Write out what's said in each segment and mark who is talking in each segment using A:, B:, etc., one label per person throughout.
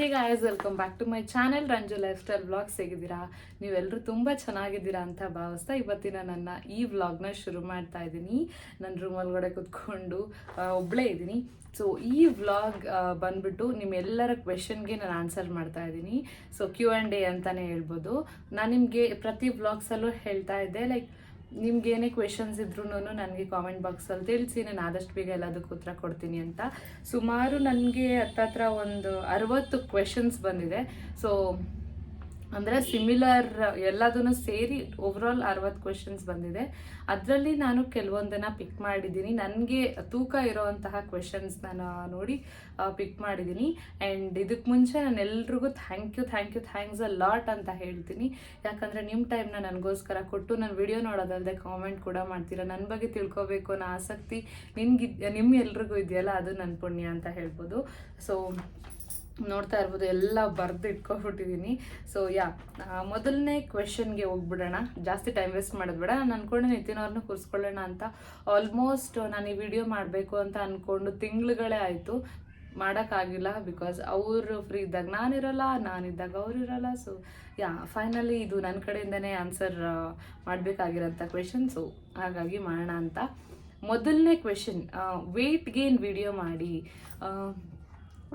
A: Hey guys welcome back to my channel Ranju lifestyle vlogs ಹೇಗಿದ್ದೀರಾ? ನೀವೆಲ್ಲರೂ ತುಂಬ ಚೆನ್ನಾಗಿದ್ದೀರಾ ಅಂತ ಭಾವಿಸ್ತಾ ಇವತ್ತಿನ ನನ್ನ ಈ ವ್ಲಾಗ್ನ ಶುರು ಮಾಡ್ತಾ ಇದ್ದೀನಿ. ನನ್ನ ರೂಮ್ ಒಳಗಡೆ ಕುತ್ಕೊಂಡು ಒಬ್ಳೆ ಇದ್ದೀನಿ. ಸೊ ಈ ವ್ಲಾಗ್ ಬಂದ್ಬಿಟ್ಟು ನಿಮ್ಮೆಲ್ಲರ ಕ್ವೆಶನ್ಗೆ ನಾನು ಆನ್ಸರ್ ಮಾಡ್ತಾ ಇದ್ದೀನಿ. ಸೊ ಕ್ಯೂ ಆ್ಯಂಡ್ ಡೇ ಅಂತಲೇ ಹೇಳ್ಬೋದು. ನಾನು ನಿಮಗೆ ಪ್ರತಿ ವ್ಲಾಗ್ಸಲ್ಲೂ ಹೇಳ್ತಾ ಇದ್ದೆ ಲೈಕ್ ನಿಮ್ಗೆ ಏನೇ ಕ್ವೆಶನ್ಸ್ ಇದ್ರೂ ನನಗೆ ಕಾಮೆಂಟ್ ಬಾಕ್ಸಲ್ಲಿ ತಿಳಿಸಿ, ನಾನು ಆದಷ್ಟು ಬೇಗ ಎಲ್ಲದಕ್ಕೂ ಉತ್ತರ ಕೊಡ್ತೀನಿ ಅಂತ. ಸುಮಾರು ನನಗೆ ಹತ್ತತ್ರ ಒಂದು ಅರವತ್ತು ಕ್ವೆಶನ್ಸ್ ಬಂದಿದೆ. ಸೊ ಅಂದರೆ ಸಿಮಿಲರ್ ಎಲ್ಲದನ್ನು ಸೇರಿ ಓವರಾಲ್ ಅರವತ್ತು ಕ್ವೆಶನ್ಸ್ ಬಂದಿದೆ. ಅದರಲ್ಲಿ ನಾನು ಕೆಲವೊಂದನ್ನು ಪಿಕ್ ಮಾಡಿದ್ದೀನಿ. ನನಗೆ ತೂಕ ಇರೋವಂತಹ ಕ್ವೆಶನ್ಸ್ ನಾನು ನೋಡಿ ಪಿಕ್ ಮಾಡಿದ್ದೀನಿ. ಆ್ಯಂಡ್ ಇದಕ್ಕೆ ಮುಂಚೆ ನಾನು ಎಲ್ರಿಗೂ thank you thank you thanks a lot ಅಂತ ಹೇಳ್ತೀನಿ. ಯಾಕಂದರೆ ನಿಮ್ಮ ಟೈಮ್ನ ನನಗೋಸ್ಕರ ಕೊಟ್ಟು ನಾನು ವಿಡಿಯೋ ನೋಡೋದಲ್ಲದೆ ಕಾಮೆಂಟ್ ಕೂಡ ಮಾಡ್ತೀರಾ? ನನ್ನ ಬಗ್ಗೆ ತಿಳ್ಕೊಬೇಕು ಅನ್ನೋ ಆಸಕ್ತಿ ನಿನ್ಗಿದ್ ನಿಮ್ಮ ಎಲ್ರಿಗೂ ಇದೆಯಲ್ಲ? ಅದು ನನ್ನ ಪುಣ್ಯ ಅಂತ ಹೇಳ್ಬೋದು. ಸೊ ನೋಡ್ತಾ ಇರ್ಬೋದು, ಎಲ್ಲ ಬರೆದು ಇಟ್ಕೊಬಿಟ್ಟಿದ್ದೀನಿ ಸೊ ಯಾ ಮೊದಲನೇ ಕ್ವೆಶನ್ಗೆ ಹೋಗ್ಬಿಡೋಣ. ಜಾಸ್ತಿ ಟೈಮ್ ವೇಸ್ಟ್ ಮಾಡೋದು ಬೇಡ. ನಾನು ಅನ್ಕೊಂಡೆ ನಿತಿನ್ ಅವ್ರನ್ನ ಕೂರಿಸ್ಕೊಳ್ಳೋಣ ಅಂತ ಆಲ್ಮೋಸ್ಟ್ ನಾನು ಈ ವಿಡಿಯೋ ಮಾಡಬೇಕು ಅಂತ ಅಂದ್ಕೊಂಡು ತಿಂಗಳುಗಳೇ ಆಯಿತು. ಮಾಡೋಕ್ಕಾಗಿಲ್ಲ ಬಿಕಾಸ್ ಅವರು ಫ್ರೀ ಇದ್ದಾಗ ನಾನಿರಲ್ಲ ನಾನಿದ್ದಾಗ ಅವ್ರು ಇರಲ್ಲ. ಸೊ ಯಾ ಫೈನಲಿ ಇದು ನನ್ನ ಕಡೆಯಿಂದನೇ ಆನ್ಸರ್ ಮಾಡಬೇಕಾಗಿರೋಂಥ ಕ್ವೆಶನ್ ಸೊ ಹಾಗಾಗಿ ಮಾಡೋಣ ಅಂತ. ಮೊದಲನೇ ಕ್ವೆಶನ್ ವೆಯ್ಟ್ ಗೇನ್ ವಿಡಿಯೋ ಮಾಡಿ.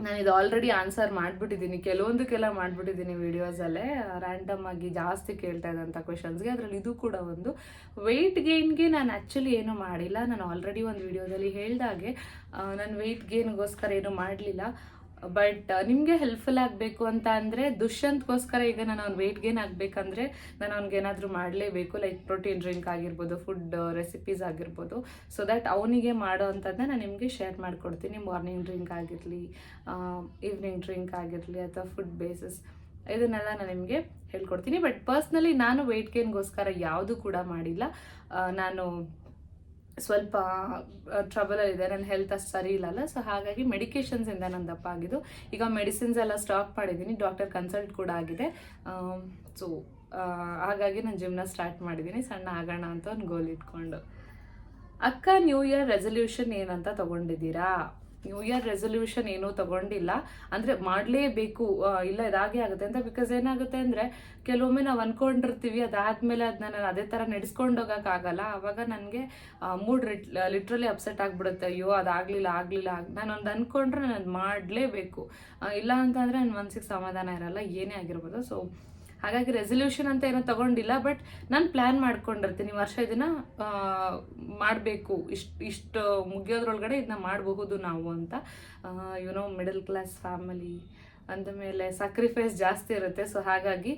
A: ನಾನು ಇದು ಆಲ್ರೆಡಿ ಆನ್ಸರ್ ಮಾಡಿಬಿಟ್ಟಿದ್ದೀನಿ ಕೆಲವೊಂದಕ್ಕೆಲ್ಲ ಮಾಡಿಬಿಟ್ಟಿದ್ದೀನಿ ವೀಡಿಯೋಸಲ್ಲೇ ರ್ಯಾಂಡಮ್ ಆಗಿ ಜಾಸ್ತಿ ಕೇಳ್ತಾ ಇದ್ದಂಥ ಕ್ವೆಶನ್ಸ್ಗೆ ಅದರಲ್ಲಿ ಇದು ಕೂಡ ಒಂದು ವೆಯ್ಟ್ ಗೇನ್ಗೆ ನಾನು ಆ್ಯಕ್ಚುಲಿ ಏನೂ ಮಾಡಿಲ್ಲ. ನಾನು ಆಲ್ರೆಡಿ ಒಂದು ವೀಡಿಯೋದಲ್ಲಿ ಹೇಳಿದಾಗೆ ನಾನು ವೆಯ್ಟ್ ಗೇನ್ಗೋಸ್ಕರ ಏನೂ ಮಾಡಲಿಲ್ಲ. ಬಟ್ ನಿಮಗೆ ಹೆಲ್ಪ್ಫುಲ್ ಆಗಬೇಕು ಅಂತ ಅಂದರೆ ದುಷ್ಯಂತ್ಗೋಸ್ಕರ ಈಗ ನಾನು ಅವ್ನು ವೆಯ್ಟ್ ಗೇನ್ ಆಗಬೇಕಂದ್ರೆ ನಾನು ಅವ್ನಿಗೆ ಏನಾದರೂ ಮಾಡಲೇಬೇಕು ಲೈಕ್ ಪ್ರೋಟೀನ್ ಡ್ರಿಂಕ್ ಆಗಿರ್ಬೋದು ಫುಡ್ ರೆಸಿಪೀಸ್ ಆಗಿರ್ಬೋದು. ಸೊ ದ್ಯಾಟ್ ಅವನಿಗೆ ಮಾಡೋ ಅಂಥದ್ದನ್ನ ನಾನು ನಿಮಗೆ ಶೇರ್ ಮಾಡಿಕೊಡ್ತೀನಿ. ಮಾರ್ನಿಂಗ್ ಡ್ರಿಂಕ್ ಆಗಿರಲಿ ಈವ್ನಿಂಗ್ ಡ್ರಿಂಕ್ ಆಗಿರಲಿ ಅಥವಾ ಫುಡ್ ಬೇಸಿಸ್ ಇದನ್ನೆಲ್ಲ ನಾನು ನಿಮಗೆ ಹೇಳ್ಕೊಡ್ತೀನಿ. ಬಟ್ ಪರ್ಸ್ನಲಿ ನಾನು ವೆಯ್ಟ್ ಗೇನ್ಗೋಸ್ಕರ ಯಾವುದು ಕೂಡ ಮಾಡಿಲ್ಲ. ನಾನು ಸ್ವಲ್ಪ ಟ್ರಬಲಲ್ಲಿದೆ ನನ್ನ ಹೆಲ್ತ್ ಅಷ್ಟು ಸರಿ ಇಲ್ಲಲ್ಲ. ಸೊ ಹಾಗಾಗಿ ಮೆಡಿಕೇಶನ್ಸಿಂದ ನಾನು ದಪ್ಪ ಆಗಿದ್ದು. ಈಗ ಮೆಡಿಸಿನ್ಸ್ ಎಲ್ಲ ಸ್ಟಾಪ್ ಮಾಡಿದ್ದೀನಿ. ಡಾಕ್ಟರ್ ಕನ್ಸಲ್ಟ್ ಕೂಡ ಆಗಿದೆ. ಸೊ ಹಾಗಾಗಿ ನಾನು ಜಿಮ್ನ ಸ್ಟಾರ್ಟ್ ಮಾಡಿದ್ದೀನಿ. ಸಣ್ಣ ಆಗೋಣ ಅಂತ ಒಂದು ಗೋಲ್ ಇಟ್ಕೊಂಡು. ಅಕ್ಕ ನ್ಯೂ ಇಯರ್ ರೆಸೊಲ್ಯೂಷನ್ ಏನಂತ ತಗೊಂಡಿದ್ದೀರಾ? ನ್ಯೂ ಇಯರ್ ರೆಸೊಲ್ಯೂಷನ್ ಏನೂ ತಗೊಂಡಿಲ್ಲ. ಅಂದರೆ ಮಾಡಲೇಬೇಕು ಇಲ್ಲ ಇದಾಗೆ ಆಗುತ್ತೆ ಅಂತ. ಬಿಕಾಸ್ ಏನಾಗುತ್ತೆ ಅಂದರೆ, ಕೆಲವೊಮ್ಮೆ ನಾವು ಅನ್ಕೊಂಡಿರ್ತೀವಿ, ಅದಾದಮೇಲೆ ಅದನ್ನ ನಾನು ಅದೇ ಥರ ನಡೆಸ್ಕೊಂಡು ಹೋಗೋಕ್ಕಾಗಲ್ಲ ಆವಾಗ ನನಗೆ ಮೂಡ್ ಲಿಟ್ರಲಿ ಅಪ್ಸೆಟ್ ಆಗಿಬಿಡುತ್ತೆ. ಅಯ್ಯೋ, ಅದಾಗಲಿಲ್ಲ, ಆಗಲಿಲ್ಲ ನಾನು ಒಂದು ಅಂದ್ಕೊಂಡ್ರೆ ನಾನು ಮಾಡಲೇಬೇಕು. ಇಲ್ಲ ಅಂತಂದರೆ ನನ್ನ ಮನಸ್ಸಿಗೆ ಸಮಾಧಾನ ಇರಲ್ಲ, ಏನೇ ಆಗಿರ್ಬೋದು. ಸೊ ಹಾಗಾಗಿ ರೆಸೊಲ್ಯೂಷನ್ ಅಂತ ಏನೋ ತಗೊಂಡಿಲ್ಲ ಬಟ್ ನಾನು ಪ್ಲ್ಯಾನ್ ಮಾಡ್ಕೊಂಡಿರ್ತೀನಿ. ವರ್ಷ ಇದನ್ನ ಮಾಡಬೇಕು. ಇಷ್ಟು ಇಷ್ಟು ಮುಗಿಯೋದ್ರೊಳಗಡೆ ಇದನ್ನ ಮಾಡಬಹುದು ನಾವು ಅಂತ. You know middle class family ಅಂದಮೇಲೆ ಸ್ಯಾಕ್ರಿಫೈಸ್ ಜಾಸ್ತಿ ಇರುತ್ತೆ. ಸೊ ಹಾಗಾಗಿ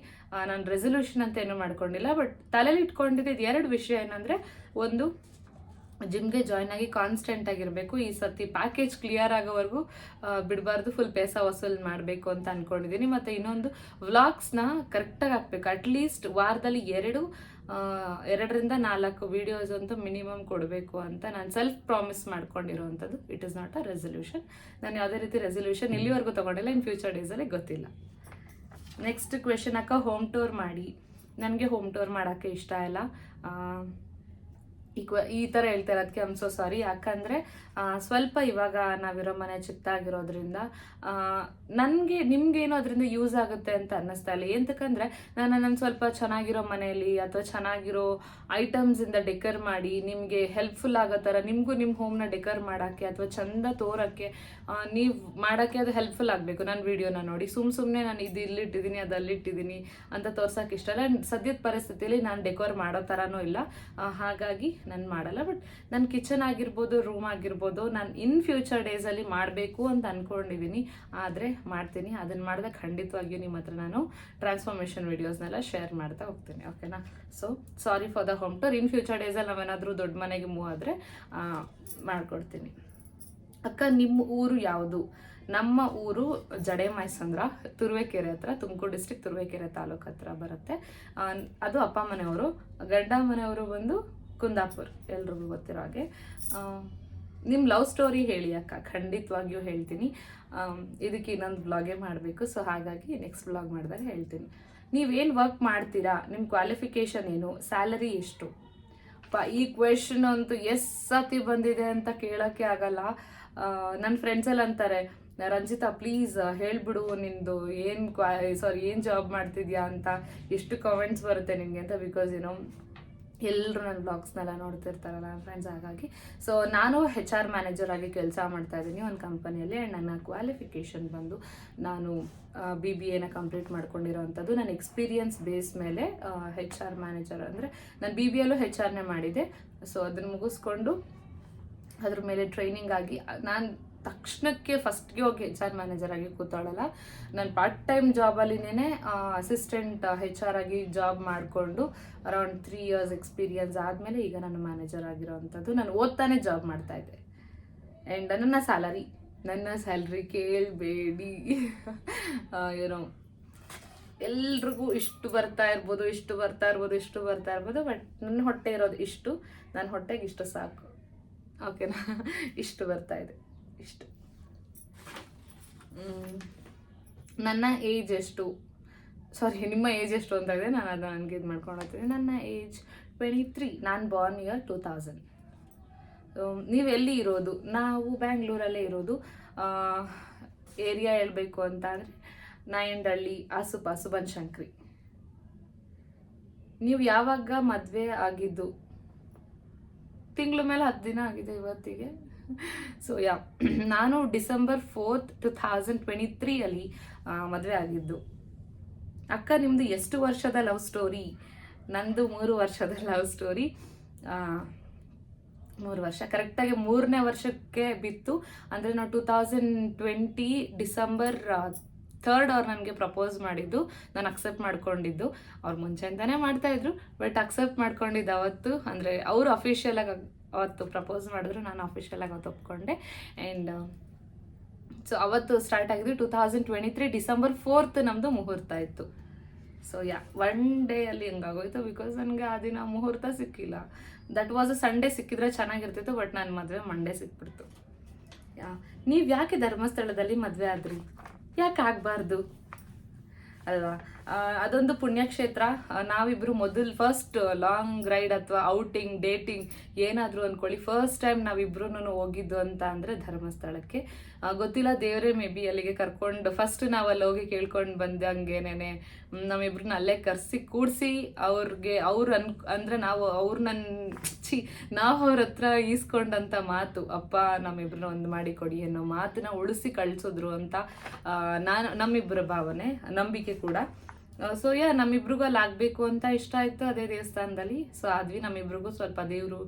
A: ನಾನು ರೆಸೊಲ್ಯೂಷನ್ ಅಂತ ಏನೂ ಮಾಡ್ಕೊಂಡಿಲ್ಲ ಬಟ್ ತಲೆಯಲ್ಲಿ ಇಟ್ಕೊಂಡಿದ್ದು ಎರಡು ವಿಷಯ ಏನಂದರೆ, ಒಂದು ಜಿಮ್ಗೆ ಜಾಯ್ನ್ ಆಗಿ ಕಾನ್ಸ್ಟೆಂಟ್ ಆಗಿರಬೇಕು. ಈ ಸತಿ ಪ್ಯಾಕೇಜ್ ಕ್ಲಿಯರ್ ಆಗೋವರೆಗೂ ಬಿಡಬಾರ್ದು ಫುಲ್ ಪೈಸ ವಸೂಲ್ ಮಾಡಬೇಕು ಅಂತ ಅನ್ಕೊಂಡಿದ್ದೀನಿ ಮತ್ತು ಇನ್ನೊಂದು ವ್ಲಾಗ್ಸ್ನ ಕರೆಕ್ಟಾಗಿ ಹಾಕ್ಬೇಕು. ಅಟ್ಲೀಸ್ಟ್ ವಾರದಲ್ಲಿ ಎರಡು ಎರಡರಿಂದ ನಾಲ್ಕು ವಿಡಿಯೋಸ್ ಅಂತೂ ಮಿನಿಮಮ್ ಕೊಡಬೇಕು ಅಂತ ನಾನು self promise ಮಾಡ್ಕೊಂಡಿರೋವಂಥದ್ದು. It is not a resolution ನಾನು ಯಾವುದೇ ರೀತಿ ರೆಸೊಲ್ಯೂಷನ್ ಇಲ್ಲಿವರೆಗೂ ತೊಗೊಂಡಿಲ್ಲ. ಇನ್ ಫ್ಯೂಚರ್ ಡೇಸಲ್ಲಿ ಗೊತ್ತಿಲ್ಲ. ನೆಕ್ಸ್ಟ್ ಕ್ವೆಶನ್ ಅಕ್ಕ ಹೋಮ್ ಟೂರ್ ಮಾಡಿ. ನನಗೆ ಹೋಮ್ ಟೂರ್ ಮಾಡೋಕ್ಕೆ ಇಷ್ಟ ಇಲ್ಲ. ಈಕ್ವ ಈ ಥರ ಹೇಳ್ತಾರೆ. ಅದಕ್ಕೆ ಐಮ್ ಸೋ ಸಾರಿ ಯಾಕಂದರೆ ಸ್ವಲ್ಪ ಇವಾಗ ನಾವಿರೋ ಮನೆ ಚಿಕ್ಕದಾಗಿರೋದ್ರಿಂದ ನನಗೆ, ನಿಮಗೇನು ಅದರಿಂದ ಯೂಸ್ ಆಗುತ್ತೆ ಅಂತ ಅನ್ನಿಸ್ತಾ ಇಲ್ಲ. ಎಂತಕ್ಕಂದರೆ ನಾನು ನನ್ನ ಸ್ವಲ್ಪ ಚೆನ್ನಾಗಿರೋ ಮನೆಯಲ್ಲಿ ಅಥವಾ ಚೆನ್ನಾಗಿರೋ ಐಟಮ್ಸಿಂದ ಡೆಕರ್ ಮಾಡಿ, ನಿಮಗೆ ಹೆಲ್ಪ್ಫುಲ್ ಆಗೋ ಥರ ನಿಮಗೂ ನಿಮ್ಮ ಹೋಮ್ನ ಡೆಕರ್ ಮಾಡೋಕ್ಕೆ ಅಥವಾ ಚಂದ ತೋರೋಕ್ಕೆ ನೀವು ಮಾಡೋಕ್ಕೆ ಅದು ಹೆಲ್ಪ್ಫುಲ್ ಆಗಬೇಕು. ನನ್ನ ವಿಡಿಯೋನ ನೋಡಿ. ಸುಮ್ಮ ಸುಮ್ಮನೆ ನಾನು ಇದು ಇಲ್ಲಿಟ್ಟಿದ್ದೀನಿ ಅದು ಅಲ್ಲಿಟ್ಟಿದ್ದೀನಿ ಅಂತ ತೋರ್ಸೋಕೆ ಇಷ್ಟ ಇಲ್ಲ. ಸದ್ಯದ ಪರಿಸ್ಥಿತಿಯಲ್ಲಿ ನಾನು ಡೆಕೋರ್ ಮಾಡೋ ಥರನೂ ಇಲ್ಲ. ಹಾಗಾಗಿ ನಾನು ಮಾಡಲ್ಲ ಬಟ್ ನನ್ನ ಕಿಚನ್ ಆಗಿರ್ಬೋದು ರೂಮ್ ಆಗಿರ್ಬೋದು, ನಾನು ಇನ್ ಫ್ಯೂಚರ್ ಡೇಸಲ್ಲಿ ಮಾಡಬೇಕು ಅಂತ ಅಂದ್ಕೊಂಡಿದ್ದೀನಿ ಆದರೆ ಮಾಡ್ತೀನಿ. ಅದನ್ನು ಮಾಡಿದಾಗ ಖಂಡಿತವಾಗಿಯೂ ನಿಮ್ಮ ಹತ್ರ ನಾನು ಟ್ರಾನ್ಸ್ಫಾರ್ಮೇಷನ್ ವೀಡಿಯೋಸ್ನೆಲ್ಲ ಶೇರ್ ಮಾಡ್ತಾ ಹೋಗ್ತೀನಿ ಓಕೆನಾ so sorry for the home tour in future ಡೇಸಲ್ಲಿ ನಾವೇನಾದರೂ ದೊಡ್ಡ ಮನೆಗೆ ಮೂವ್ ಆದರೆ ಮಾಡಿಕೊಡ್ತೀನಿ. ಅಕ್ಕ ನಿಮ್ಮ ಊರು ಯಾವುದು? ನಮ್ಮ ಊರು ಜಡೆ ಮೈಸಂದ್ರ ತುರುವೇಕೆರೆ ಹತ್ರ, ತುಮಕೂರು ಡಿಸ್ಟಿಕ್ ತುರುವೇಕೆರೆ ತಾಲೂಕು ಹತ್ರ ಬರುತ್ತೆ. ಅದು ಅಪ್ಪ ಮನೆಯವರು. ಗಡ್ಡ ಮನೆಯವರು ಬಂದು ಕುಂದಾಪುರ್ ಎಲ್ರಿಗೂ ಗೊತ್ತಿರೋ ಹಾಗೆ. ನಿಮ್ಮ ಲವ್ ಸ್ಟೋರಿ ಹೇಳಿ ಅಕ್ಕ, ಖಂಡಿತವಾಗಿಯೂ ಹೇಳ್ತೀನಿ. ಇದಕ್ಕೆ ಇನ್ನೊಂದು ಬ್ಲಾಗೇ ಮಾಡಬೇಕು ಸೊ ಹಾಗಾಗಿ ನೆಕ್ಸ್ಟ್ ಬ್ಲಾಗ್ ಮಾಡಿದಾಗ ಹೇಳ್ತೀನಿ. ನೀವೇನು ವರ್ಕ್ ಮಾಡ್ತೀರಾ? ನಿಮ್ಮ ಕ್ವಾಲಿಫಿಕೇಷನ್ ಏನು? ಸ್ಯಾಲರಿ ಎಷ್ಟು? ಪ, ಈ ಕ್ವೆಶನ್ ಅಂತೂ ಎಸ್ ಸತಿ ಬಂದಿದೆ ಅಂತ ಕೇಳೋಕ್ಕೆ ಆಗಲ್ಲ. ನನ್ನ ಫ್ರೆಂಡ್ಸ್ ಎಲ್ಲ ಅಂತಾರೆ, ರಂಜಿತಾ ಪ್ಲೀಸ್ ಹೇಳ್ಬಿಡು, ನಿಂದು ಏನು ಕ್ವಾ ಸಾರಿ ಏನು ಜಾಬ್ ಮಾಡ್ತಿದ್ಯಾ ಅಂತ, ಎಷ್ಟು ಕಮೆಂಟ್ಸ್ ಬರುತ್ತೆ ನಿಮಗೆ ಅಂತ ಬಿಕಾಸ್ ಏನೋ ಎಲ್ಲರೂ ನನ್ನ ಬ್ಲಾಗ್ಸ್ನೆಲ್ಲ ನೋಡ್ತಿರ್ತಾರಲ್ಲ ನನ್ನ ಫ್ರೆಂಡ್ಸ್ ಹಾಗಾಗಿ. ಸೊ ನಾನು ಹೆಚ್ ಆರ್ ಮ್ಯಾನೇಜರ್ ಆಗಿ ಕೆಲಸ ಮಾಡ್ತಾ ಇದ್ದೀನಿ. ಒಂದು ಕಂಪನಿಯಲ್ಲಿ ಆ್ಯಂಡ್ ನನ್ನ ಕ್ವಾಲಿಫಿಕೇಷನ್ ಬಂದು ನಾನು ಬಿ ಬಿ ಎನ ಕಂಪ್ಲೀಟ್ ಮಾಡ್ಕೊಂಡಿರೋವಂಥದ್ದು ನನ್ನ ಎಕ್ಸ್ಪೀರಿಯನ್ಸ್ ಬೇಸ್ ಮೇಲೆ ಹೆಚ್ ಆರ್ ಮ್ಯಾನೇಜರ್ ಅಂದರೆ ನಾನು ಬಿ ಬಿ ಎಲ್ಲೂ ಹೆಚ್ ಆರ್ನೇ ಮಾಡಿದೆ. ಸೊ ಅದನ್ನು ಮುಗಿಸ್ಕೊಂಡು ಅದ್ರ ಮೇಲೆ ಟ್ರೈನಿಂಗ್ ಆಗಿ, ನಾನು ತಕ್ಷಣಕ್ಕೆ ಫಸ್ಟ್ಗೆ ಹೋಗಿ ಹೆಚ್ ಆರ್ ಮ್ಯಾನೇಜರ್ ಆಗಿ ಕೂತಾಳಲ್ಲ. ನಾನು ಪಾರ್ಟ್ ಟೈಮ್ ಜಾಬಲ್ಲಿನೇ ಅಸಿಸ್ಟೆಂಟ್ ಹೆಚ್ ಆರ್ ಆಗಿ ಜಾಬ್ ಮಾಡಿಕೊಂಡು ಅರೌಂಡ್ ತ್ರೀ ಇಯರ್ಸ್ ಎಕ್ಸ್ಪೀರಿಯನ್ಸ್ ಆದಮೇಲೆ ಈಗ ನಾನು ಮ್ಯಾನೇಜರ್ ಆಗಿರೋವಂಥದ್ದು ನಾನು ಓದ್ತಾನೆ ಜಾಬ್ ಮಾಡ್ತಾ ಇದ್ದೆ. ಆ್ಯಂಡ್ ನನ್ನ ಸ್ಯಾಲರಿ ನನ್ನ ಸ್ಯಾಲ್ರಿ ಕೇಳಬೇಡಿ. ಏನೋ, ಎಲ್ರಿಗೂ ಇಷ್ಟು ಬರ್ತಾ ಇರ್ಬೋದು, ಇಷ್ಟು ಬರ್ತಾ ಇರ್ಬೋದು, ಇಷ್ಟು ಬರ್ತಾ ಇರ್ಬೋದು ಬಟ್ ನನ್ನ ಹೊಟ್ಟೆ ಇರೋದು ಇಷ್ಟು. ನನ್ನ ಹೊಟ್ಟೆಗೆ ಇಷ್ಟು ಸಾಕು. ಓಕೆನಾ ಇಷ್ಟು ಬರ್ತಾ ಇದೆ. ಇಷ್ಟು. ನನ್ನ ಏಜ್ ಎಷ್ಟು? ಸಾರಿ, ನಿಮ್ಮ ಏಜ್ ಎಷ್ಟು ಅಂತ ಇದೆ ನಾನು ಅದು ನನಗೆ ಇದು ಮಾಡ್ಕೊಂಡು ಹೋಗ್ತೀನಿ ನನ್ನ ಏಜ್ ಟ್ವೆಂಟಿ ತ್ರೀ ನಾನು ಬಾರ್ನ್ ಇಯರ್ ಟೂ ತೌಸಂಡ್ ನೀವು ಎಲ್ಲಿ ಇರೋದು? ನಾವು ಬ್ಯಾಂಗ್ಳೂರಲ್ಲೇ ಇರೋದು. ಏರಿಯಾ ಹೇಳಬೇಕು ಅಂತ ಅಂದರೆ ನಾಯಂಡಹಳ್ಳಿ, ಆಸುಪಾಸು, ಬನಶಂಕರಿ. ನೀವು ಯಾವಾಗ ಮದುವೆ ಆಗಿದ್ದು? ತಿಂಗಳ ಮೇಲೆ ಹತ್ತು ದಿನ ಆಗಿದೆ ಇವತ್ತಿಗೆ. ಸೊ ಯಾ ನಾನು December fourth two thousand twenty ತ್ರೀಯಲ್ಲಿ ಮದುವೆ ಆಗಿದ್ದು. ಅಕ್ಕ ನಿಮ್ಮದು ಎಷ್ಟು ವರ್ಷದ ಲವ್ ಸ್ಟೋರಿ? ನಂದು ಮೂರು ವರ್ಷದ ಲವ್ ಸ್ಟೋರಿ. ಮೂರು ವರ್ಷ. ಕರೆಕ್ಟಾಗಿ ಮೂರನೇ ವರ್ಷಕ್ಕೆ ಬಿತ್ತು. ಅಂದರೆ ನಾವು two thousand twenty December third ಅವ್ರು ನನಗೆ ಪ್ರಪೋಸ್ ಮಾಡಿದ್ದು. ನಾನು ಅಕ್ಸೆಪ್ಟ್ ಮಾಡ್ಕೊಂಡಿದ್ದು. ಅವ್ರು ಮುಂಚೆಯಿಂದನೇ ಮಾಡ್ತಾಯಿದ್ರು ಬಟ್ ಅಕ್ಸೆಪ್ಟ್ ಮಾಡ್ಕೊಂಡಿದ್ದು ಅವತ್ತು. ಅಂದರೆ ಅವರು ಅಫಿಷಿಯಲಾಗಿ ಅವತ್ತು ಪ್ರಪೋಸ್ ಮಾಡಿದ್ರು, ನಾನು ಅಫಿಷಿಯಲಾಗಿ ಅವತ್ತು ಒಪ್ಕೊಂಡೆ ಆ್ಯಂಡ್ ಸೊ ಅವತ್ತು ಸ್ಟಾರ್ಟ್ ಆಗಿದ್ದು two thousand twenty three December fourth ನಮ್ಮದು ಮುಹೂರ್ತ ಇತ್ತು. ಸೊ ಯಾ ಒನ್ ಡೇ ಅಲ್ಲಿ ಹೆಂಗಾಗೋಯ್ತು ಬಿಕಾಸ್ ನನಗೆ ಆ ದಿನ ಮುಹೂರ್ತ ಸಿಕ್ಕಿಲ್ಲ. ದಟ್ ವಾಸ್ ಅ ಸಂಡೇ ಸಿಕ್ಕಿದ್ರೆ ಚೆನ್ನಾಗಿರ್ತಿತ್ತು ಬಟ್ ನನ್ನ ಮದುವೆ ಮಂಡೇ ಸಿಕ್ಬಿಡ್ತು. ಯಾ ನೀವು ಯಾಕೆ ಧರ್ಮಸ್ಥಳದಲ್ಲಿ ಮದುವೆ ಆದ್ರಿ? ಯಾಕೆ ಆಗಬಾರ್ದು? ಅಲ್ವಾ? ಅದೊಂದು ಪುಣ್ಯಕ್ಷೇತ್ರ. ನಾವಿಬ್ರು ಮೊದಲು ಫಸ್ಟ್ ಲಾಂಗ್ ರೈಡ್ ಅಥವಾ ಔಟಿಂಗ್ ಡೇಟಿಂಗ್ ಏನಾದರೂ ಅಂದ್ಕೊಳ್ಳಿ ಫಸ್ಟ್ ಟೈಮ್ ನಾವಿಬ್ರು ಹೋಗಿದ್ದು ಅಂತ ಅಂದರೆ ಧರ್ಮಸ್ಥಳಕ್ಕೆ. ಗೊತ್ತಿಲ್ಲ, ದೇವರೇ ಮೇ ಬಿ ಅಲ್ಲಿಗೆ ಕರ್ಕೊಂಡು ಫಸ್ಟ್ ನಾವು ಅಲ್ಲಿ ಹೋಗಿ ಕೇಳ್ಕೊಂಡು ಬಂದಂಗೆನೇ ನಮ್ಮಿಬ್ರನ್ನ ಅಲ್ಲೇ ಕರೆಸಿ, ಕೂಡಿಸಿ ಅವ್ರಿಗೆ, ಅವ್ರು ಅನ್, ಅಂದರೆ ನಾವು ಅವ್ರು ನನ್ನ ಚಿ ನಾವು ಅವ್ರ ಹತ್ರ ಈಸ್ಕೊಂಡಂಥ ಮಾತು, ಅಪ್ಪ ನಮ್ಮಿಬ್ರನ್ನ ಒಂದು ಮಾಡಿ ಕೊಡಿ ಅನ್ನೋ ಮಾತನ್ನ ಉಳಿಸಿ ಕಳಿಸಿದ್ರು ಅಂತ ನಾನು ನಮ್ಮಿಬ್ಬರ ಭಾವನೆ, ನಂಬಿಕೆ ಕೂಡ. ಸೊ ಯಾ ನಮ್ಮಿಬ್ರಿಗೂ ಅಲ್ಲಿ ಆಗಬೇಕು ಅಂತ ಇಷ್ಟ ಆಯಿತು ಅದೇ ದೇವಸ್ಥಾನದಲ್ಲಿ. ಸೊ ಆದ್ವಿ ನಮ್ಮಿಬ್ರಿಗೂ ಸ್ವಲ್ಪ ದೇವರು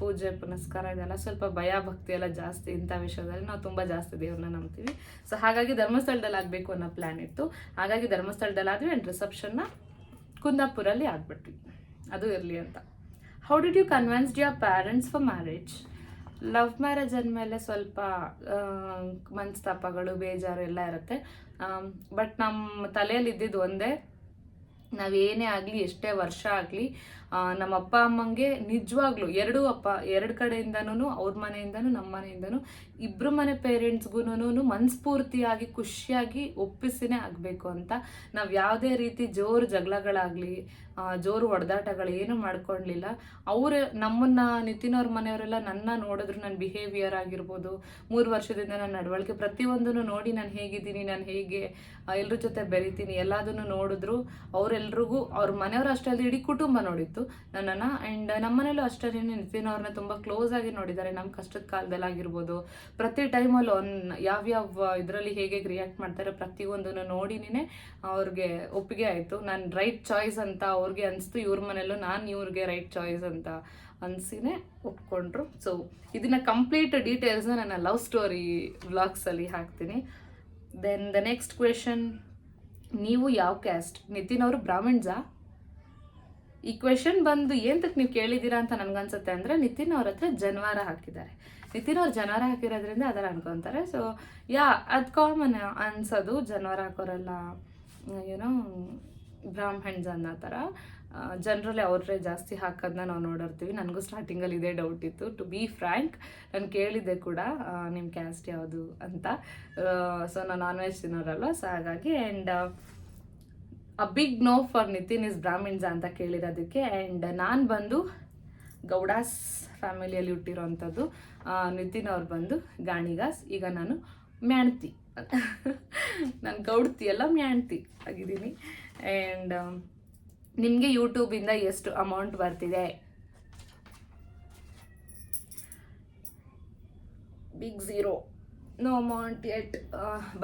A: ಪೂಜೆ, ಪುನಸ್ಕಾರ ಇದೆಲ್ಲ ಸ್ವಲ್ಪ ಭಯ, ಭಕ್ತಿ ಎಲ್ಲ ಜಾಸ್ತಿ ಇಂಥ ವಿಷಯದಲ್ಲಿ ನಾವು ತುಂಬ ಜಾಸ್ತಿ ದೇವ್ರನ್ನ ನಂಬ್ತೀವಿ. ಸೊ ಹಾಗಾಗಿ ಧರ್ಮಸ್ಥಳದಲ್ಲಿ ಆಗಬೇಕು ಅನ್ನೋ ಪ್ಲ್ಯಾನ್ ಇತ್ತು. ಹಾಗಾಗಿ ಧರ್ಮಸ್ಥಳದಲ್ಲಿ ಆದ್ವಿ ಆ್ಯಂಡ್ ರಿಸೆಪ್ಷನ್ನ ಕುಂದಾಪುರಲ್ಲಿ ಆಗ್ಬಿಟ್ವಿ. ಅದು ಇರಲಿ ಅಂತ. How did you convinced your parents for marriage love marriage ಅಂದಮೇಲೆ ಸ್ವಲ್ಪ ಮನಸ್ತಾಪಗಳು, ಬೇಜಾರು ಎಲ್ಲ ಇರುತ್ತೆ. ಬಟ್ ನಮ್ಮ ತಲೆಯಲ್ಲಿ ಇದ್ದಿದ್ದು ಒಂದೇ. ನಾವೇನೇ ಆಗಲಿ, ಎಷ್ಟೇ ವರ್ಷ ಆಗಲಿ ನಮ್ಮ ಅಪ್ಪ ಅಮ್ಮಂಗೆ ನಿಜವಾಗ್ಲೂ ಎರಡೂ ಅಪ್ಪ, ಎರಡು ಕಡೆಯಿಂದನೂ ಅವ್ರ ಮನೆಯಿಂದನೂ ನಮ್ಮ ಮನೆಯಿಂದನೂ ಇಬ್ಬರು ಮನೆ ಪೇರೆಂಟ್ಸ್ಗೂನು ಮನಸ್ಫೂರ್ತಿಯಾಗಿ ಖುಷಿಯಾಗಿ ಒಪ್ಪಿಸಿನೇ ಆಗಬೇಕು ಅಂತ. ನಾವು ಯಾವುದೇ ರೀತಿ ಜೋರು ಜಗಳಗಳಾಗಲಿ ಜೋರು ಹೊಡೆದಾಟಗಳು ಏನು ಮಾಡ್ಕೊಳ್ಲಿಲ್ಲ. ಅವರು ನಮ್ಮನ್ನ ನಿತಿನ್ ಅವ್ರ ಮನೆಯವರೆಲ್ಲ ನನ್ನ ನೋಡಿದ್ರು, ನನ್ನ ಬಿಹೇವಿಯರ್ ಆಗಿರ್ಬೋದು. ಮೂರು ವರ್ಷದಿಂದ ನನ್ನ ನಡವಳಿಕೆ, ಪ್ರತಿಯೊಂದನ್ನು ನೋಡಿ ನಾನು ಹೇಗಿದ್ದೀನಿ, ನಾನು ಹೇಗೆ ಎಲ್ಲರ ಜೊತೆ ಬೆರಿತೀನಿ, ಎಲ್ಲದನ್ನು ನೋಡಿದ್ರು. ಅವರೆಲ್ರಿಗೂ, ಅವ್ರ ಮನೆಯವರು ಅಷ್ಟೇ ಅಲ್ಲದೆ ಇಡೀ ಕುಟುಂಬ ನೋಡಿತ್ತು ನನ್ನನ್ನು. ಆ್ಯಂಡ್ ನಮ್ಮನೇಲೂ ಅಷ್ಟೇ ನಿತಿನ್ ಅವ್ರನ್ನ ತುಂಬ ಕ್ಲೋಸ್ ಆಗಿ ನೋಡಿದ್ದಾರೆ. ನಮ್ಮ ಕಷ್ಟದ ಕಾಲದಲ್ಲಿ ಆಗಿರ್ಬೋದು. ಪ್ರತಿ ಟೈಮಲ್ಲಿ ಅವ್ನ ಯಾವ್ಯಾವ ಇದರಲ್ಲಿ ಹೇಗೆ ರಿಯಾಕ್ಟ್ ಮಾಡ್ತಾರೆ ಪ್ರತಿಯೊಂದನ್ನು ನೋಡಿನೇ ಅವ್ರಿಗೆ ಒಪ್ಪಿಗೆ ಆಯಿತು. ನಾನು ರೈಟ್ ಚಾಯ್ಸ್ ಅಂತ ಅವ್ರಿಗೆ ಅನಿಸ್ತು, ಇವ್ರ ಮನೇಲೂ ನಾನು ಇವ್ರಿಗೆ ರೈಟ್ ಚಾಯ್ಸ್ ಅಂತ ಅನಿಸಿನೇ ಒಪ್ಕೊಂಡ್ರು. ಸೊ ಇದನ್ನ ಕಂಪ್ಲೀಟ್ ಡೀಟೇಲ್ಸ್ನ ನನ್ನ ಲವ್ ಸ್ಟೋರಿ ವ್ಲಾಗ್ಸಲ್ಲಿ ಹಾಕ್ತೀನಿ. ದೆನ್ ದ ನೆಕ್ಸ್ಟ್ ಕ್ವೆಶನ್ ನೀವು ಯಾವ ಕ್ಯಾಸ್ಟ್ ನಿತಿನ್ ಅವರು ಬ್ರಾಹ್ಮಣ್ಸಾ? ಈ ಕ್ವೆಶನ್ ಬಂದು ಏಂತಕ್ಕೆ ನೀವು ಕೇಳಿದ್ದೀರಾ ಅಂತ ನನ್ಗನ್ಸುತ್ತೆ ಅಂದರೆ ನಿತಿನ್ ಅವ್ರ ಹತ್ರ ಜನವಾರ ಹಾಕಿದ್ದಾರೆ. ನಿತಿನ್ ಅವ್ರು ಜನವಾರ ಹಾಕಿರೋದ್ರಿಂದ ಅದರ ಅನ್ಕೊಂತಾರೆ. ಸೊ ಯಾ, ಅದು ಕಾಮನ್ ಅನ್ಸೋದು ಜನವಾರ ಹಾಕೋರೆಲ್ಲ ಏನೋ ಬ್ರಾಹ್ಮಣ್ಸ್ ಅನ್ನೋ ಥರ ಜನರಲಿ ಅವ್ರೇ ಜಾಸ್ತಿ ಹಾಕೋದನ್ನ ನಾವು ನೋಡಿರ್ತೀವಿ. ನನಗೂ ಸ್ಟಾರ್ಟಿಂಗಲ್ಲಿ ಇದೇ ಡೌಟ್ ಇತ್ತು. ಟು ಬಿ ಫ್ರ್ಯಾಂಕ್ ನಾನು ಕೇಳಿದ್ದೆ ಕೂಡ ನಿಮ್ಮ ಕ್ಯಾಸ್ಟ್ ಯಾವುದು ಅಂತ. ಸೊ ನಾನು ನಾನ್ ವೆಜ್ ತಿನ್ನೋರಲ್ವ? ಸೊ ಹಾಗಾಗಿ and a big no for Nitin is brahmins ಅಂತ ಕೇಳಿರೋದಕ್ಕೆ. ಆ್ಯಂಡ್ ನಾನು ಬಂದು ಗೌಡಾಸ್ ಫ್ಯಾಮಿಲಿಯಲ್ಲಿ ಹುಟ್ಟಿರೋವಂಥದ್ದು ನಿತಿನ್ ಅವ್ರು ಬಂದು ಗಾಣಿಗಾಸ್. ಈಗ ನಾನು ಮ್ಯಾಣ್ತಿ. ನಾನು ಗೌಡ್ತಿ, ಎಲ್ಲ ಮ್ಯಾಣ್ತಿ. ಆಗಿದ್ದೀನಿ. ಆ್ಯಂಡ್ ನಿಮಗೆ ಯೂಟ್ಯೂಬಿಂದ ಎಷ್ಟು ಅಮೌಂಟ್ ಬರ್ತಿದೆ? Big zero no amount at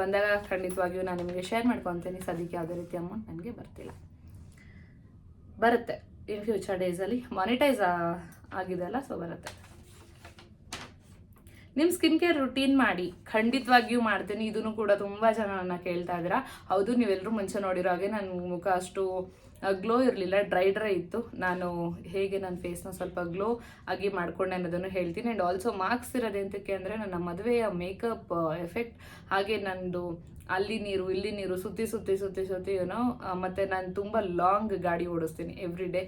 A: ಬಂದಾಗ ಖಂಡಿತವಾಗಿಯೂ ನಾನು ನಿಮಗೆ ಶೇರ್ ಮಾಡ್ಕೊತೀನಿ. ಸದ್ಯಕ್ಕೆ ಯಾವುದೇ ರೀತಿ ಅಮೌಂಟ್ ನನಗೆ ಬರ್ತಿಲ್ಲ. ಬರುತ್ತೆ. ಇನ್ ಫ್ಯೂಚರ್ ಡೇಸಲ್ಲಿ ಮಾನಿಟೈಸ್ ಆಗಿದೆ ಅಲ್ಲ ಸೊ ಬರುತ್ತೆ. ನಿಮ್ಮ ಸ್ಕಿನ್ ಕೇರ್ ರುಟೀನ್ ಮಾಡಿ. ಖಂಡಿತವಾಗಿಯೂ ಮಾಡ್ತೀನಿ. ಇದನ್ನು ಕೂಡ ತುಂಬ ಜನ ನನ್ನ ಕೇಳ್ತಾ ಇದ್ದೀರಾ. ಹೌದು ನೀವೆಲ್ಲರೂ ಮುಂಚೆ ನೋಡಿರೋ ಹಾಗೆ ನನ್ನ ಮುಖ ಅಷ್ಟು ಗ್ಲೋ ಇರಲಿಲ್ಲ ಡ್ರೈ ಡ್ರೈ ಇತ್ತು. ನಾನು ಹೇಗೆ ನನ್ನ ಫೇಸ್ನ ಸ್ವಲ್ಪ ಗ್ಲೋ ಆಗಿ ಮಾಡಿಕೊಂಡೆ ಅನ್ನೋದನ್ನು ಹೇಳ್ತೀನಿ. ಆ್ಯಂಡ್ ಆಲ್ಸೋ ಮಾರ್ಕ್ಸ್ ಇರೋದು ಎಂತಕ್ಕೆ ಅಂದರೆ ನನ್ನ ಮದುವೆಯ ಮೇಕಪ್ ಎಫೆಕ್ಟ್ ಹಾಗೆ ನಂದು ಅಲ್ಲಿ ನೀರು, ಇಲ್ಲಿ ನೀರು ಸುತ್ತಿ ಸುತ್ತಿ ಸುತ್ತಿ ಸುತ್ತಿ ಏನೋ ಮತ್ತು ನಾನು ತುಂಬ ಲಾಂಗ್ ಗಾಡಿ ಓಡಿಸ್ತೀನಿ ಎವ್ರಿ ಡೇ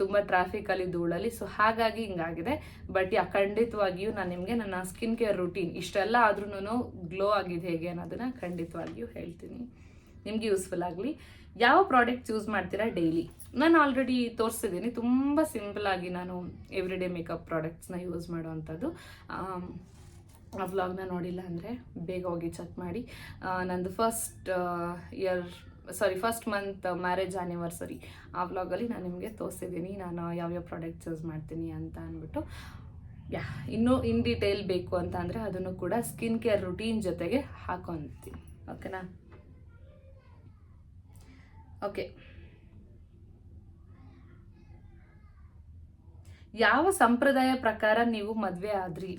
A: ತುಂಬ ಟ್ರಾಫಿಕಲ್ಲಿ ಧೂಳಲ್ಲಿ. ಸೊ ಹಾಗಾಗಿ ಹಿಂಗಾಗಿದೆ. ಬಟ್ ಯಾ, ಖಂಡಿತವಾಗಿಯೂ ನಾನು ನಿಮಗೆ ನನ್ನ ಸ್ಕಿನ್ ಕೇರ್ ರುಟೀನ್ ಇಷ್ಟೆಲ್ಲ ಆದ್ರೂ ಗ್ಲೋ ಆಗಿದೆ ಹೇಗೆ ಅನ್ನೋದನ್ನು ಖಂಡಿತವಾಗಿಯೂ ಹೇಳ್ತೀನಿ. ನಿಮಗೆ ಯೂಸ್ಫುಲ್ ಆಗಲಿ. ಯಾವ ಪ್ರಾಡಕ್ಟ್ ಯೂಸ್ ಮಾಡ್ತೀರಾ ಡೈಲಿ ನಾನು ಆಲ್ರೆಡಿ ತೋರಿಸಿದ್ದೀನಿ. ತುಂಬ ಸಿಂಪಲ್ ಆಗಿ ನಾನು ಎವ್ರಿ ಡೇ ಮೇಕಪ್ ಪ್ರಾಡಕ್ಟ್ಸ್ನ ಯೂಸ್ ಮಾಡುವಂಥದ್ದು. ಆ ವ್ಲಾಗ್ನ ನೋಡಿಲ್ಲ ಅಂದರೆ ಬೇಗ ಹೋಗಿ ಚೆಕ್ ಮಾಡಿ. ನಂದು first year sorry first month marriage anniversary ಆ ವ್ಲಾಗಲ್ಲಿ ನಾನು ನಿಮಗೆ ತೋರಿಸಿದ್ದೀನಿ. ನಾನು ಯಾವ್ಯಾವ ಪ್ರಾಡಕ್ಟ್ಸ್ ಯೂಸ್ ಮಾಡ್ತೀನಿ ಅಂತ ಅಂದ್ಬಿಟ್ಟು. ಯಾ ಇನ್ನೂ ಇನ್ ಡೀಟೇಲ್ ಬೇಕು ಅಂತ ಅಂದರೆ ಅದನ್ನು ಕೂಡ ಸ್ಕಿನ್ ಕೇರ್ ರುಟೀನ್ ಜೊತೆಗೆ ಹಾಕೊತೀನಿ. ಓಕೆನಾ ಓಕೆ. ಯಾವ ಸಂಪ್ರದಾಯ ಪ್ರಕಾರ ನೀವು ಮದುವೆ ಆದ್ರಿ?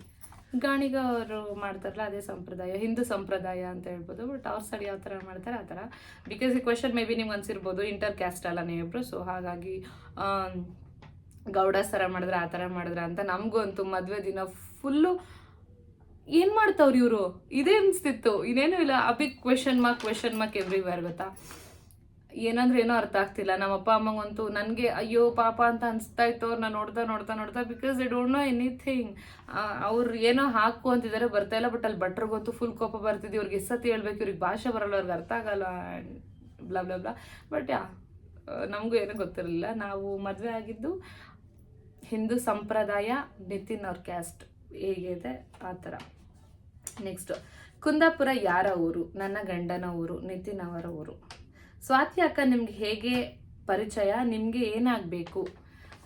A: ಗಾಣಿಗ ಅವರು ಮಾಡ್ತಾರಲ್ಲ, ಅದೇ ಸಂಪ್ರದಾಯ, ಹಿಂದೂ ಸಂಪ್ರದಾಯ ಅಂತ ಹೇಳ್ಬೋದು ಬಟ್ ಅವ್ರ ಸೈಡ್ ಯಾವ ಥರ ಮಾಡ್ತಾರೆ, ಆ ಥರ ಬಿಕಾಸ್ ಈ ಕ್ವೆಶನ್ ಮೇ ಬಿ ನಿಮ್ಗೆ ಅನ್ಸಿರ್ಬೋದು ಇಂಟರ್ ಕ್ಯಾಸ್ಟ್ ಅಲ್ಲ ನೀವಿಬ್ರು ಸೊ ಹಾಗಾಗಿ ಗೌಡ ಸರ ಮಾಡಿದ್ರೆ, ಆ ಥರ ಮಾಡಿದ್ರೆ ಅಂತ ನಮಗೂ ಅಂತೂ ಮದುವೆ ದಿನ ಫುಲ್ಲು ಏನು ಮಾಡ್ತಾವ್ರಿ ಇವರು? ಇದೇ ಅನಿಸ್ತಿತ್ತು. ಇನ್ನೇನು ಇಲ್ಲ ಅಬಿ question mark question mark everywhere ಗೊತ್ತಾ? ಏನಂದ್ರೆ ಏನೋ ಅರ್ಥ ಆಗ್ತಿಲ್ಲ. ನಮ್ಮ ಅಪ್ಪ ಅಮ್ಮಂಗಂತೂ ನನಗೆ ಅಯ್ಯೋ ಪಾಪ ಅಂತ ಅನಿಸ್ತಾ ಇತ್ತು. ನಾನು ನೋಡ್ತಾ ನೋಡ್ತಾ ನೋಡ್ತಾ because they don't know anything ಅವ್ರು ಏನೋ ಹಾಕು ಅಂತಿದ್ದಾರೆ ಬರ್ತಾ ಇಲ್ಲ. ಬಟ್ ಅಲ್ಲಿ ಭಟ್ರಿಗಂತೂ ಫುಲ್ ಕೋಪ ಬರ್ತಿದ್ದೆ ಇವ್ರಿಗೆ ಎಸ್ಸತ್ತಿ ಹೇಳ್ಬೇಕು, ಇವ್ರಿಗೆ ಭಾಷೆ ಬರಲ್ಲ, ಅವ್ರಿಗೆ ಅರ್ಥ ಆಗಲ್ಲ blah blah blah but yeah ನಮಗೂ ಏನೂ ಗೊತ್ತಿರಲಿಲ್ಲ. ನಾವು ಮದುವೆ ಆಗಿದ್ದು ಹಿಂದೂ ಸಂಪ್ರದಾಯ ನಿತಿನ್ ಅವ್ರ ಕ್ಯಾಸ್ಟ್ ಹೇಗಿದೆ ಆ ಥರ. ನೆಕ್ಸ್ಟ್ ಕುಂದಾಪುರ ಯಾರ ಊರು? ನನ್ನ ಗಂಡನ ಊರು, ನಿತಿನ್ ಅವರ ಊರು. ಸ್ವಾತಿ ಅಕ್ಕ ನಿಮ್ಗೆ ಹೇಗೆ ಪರಿಚಯ? ನಿಮಗೆ ಏನಾಗಬೇಕು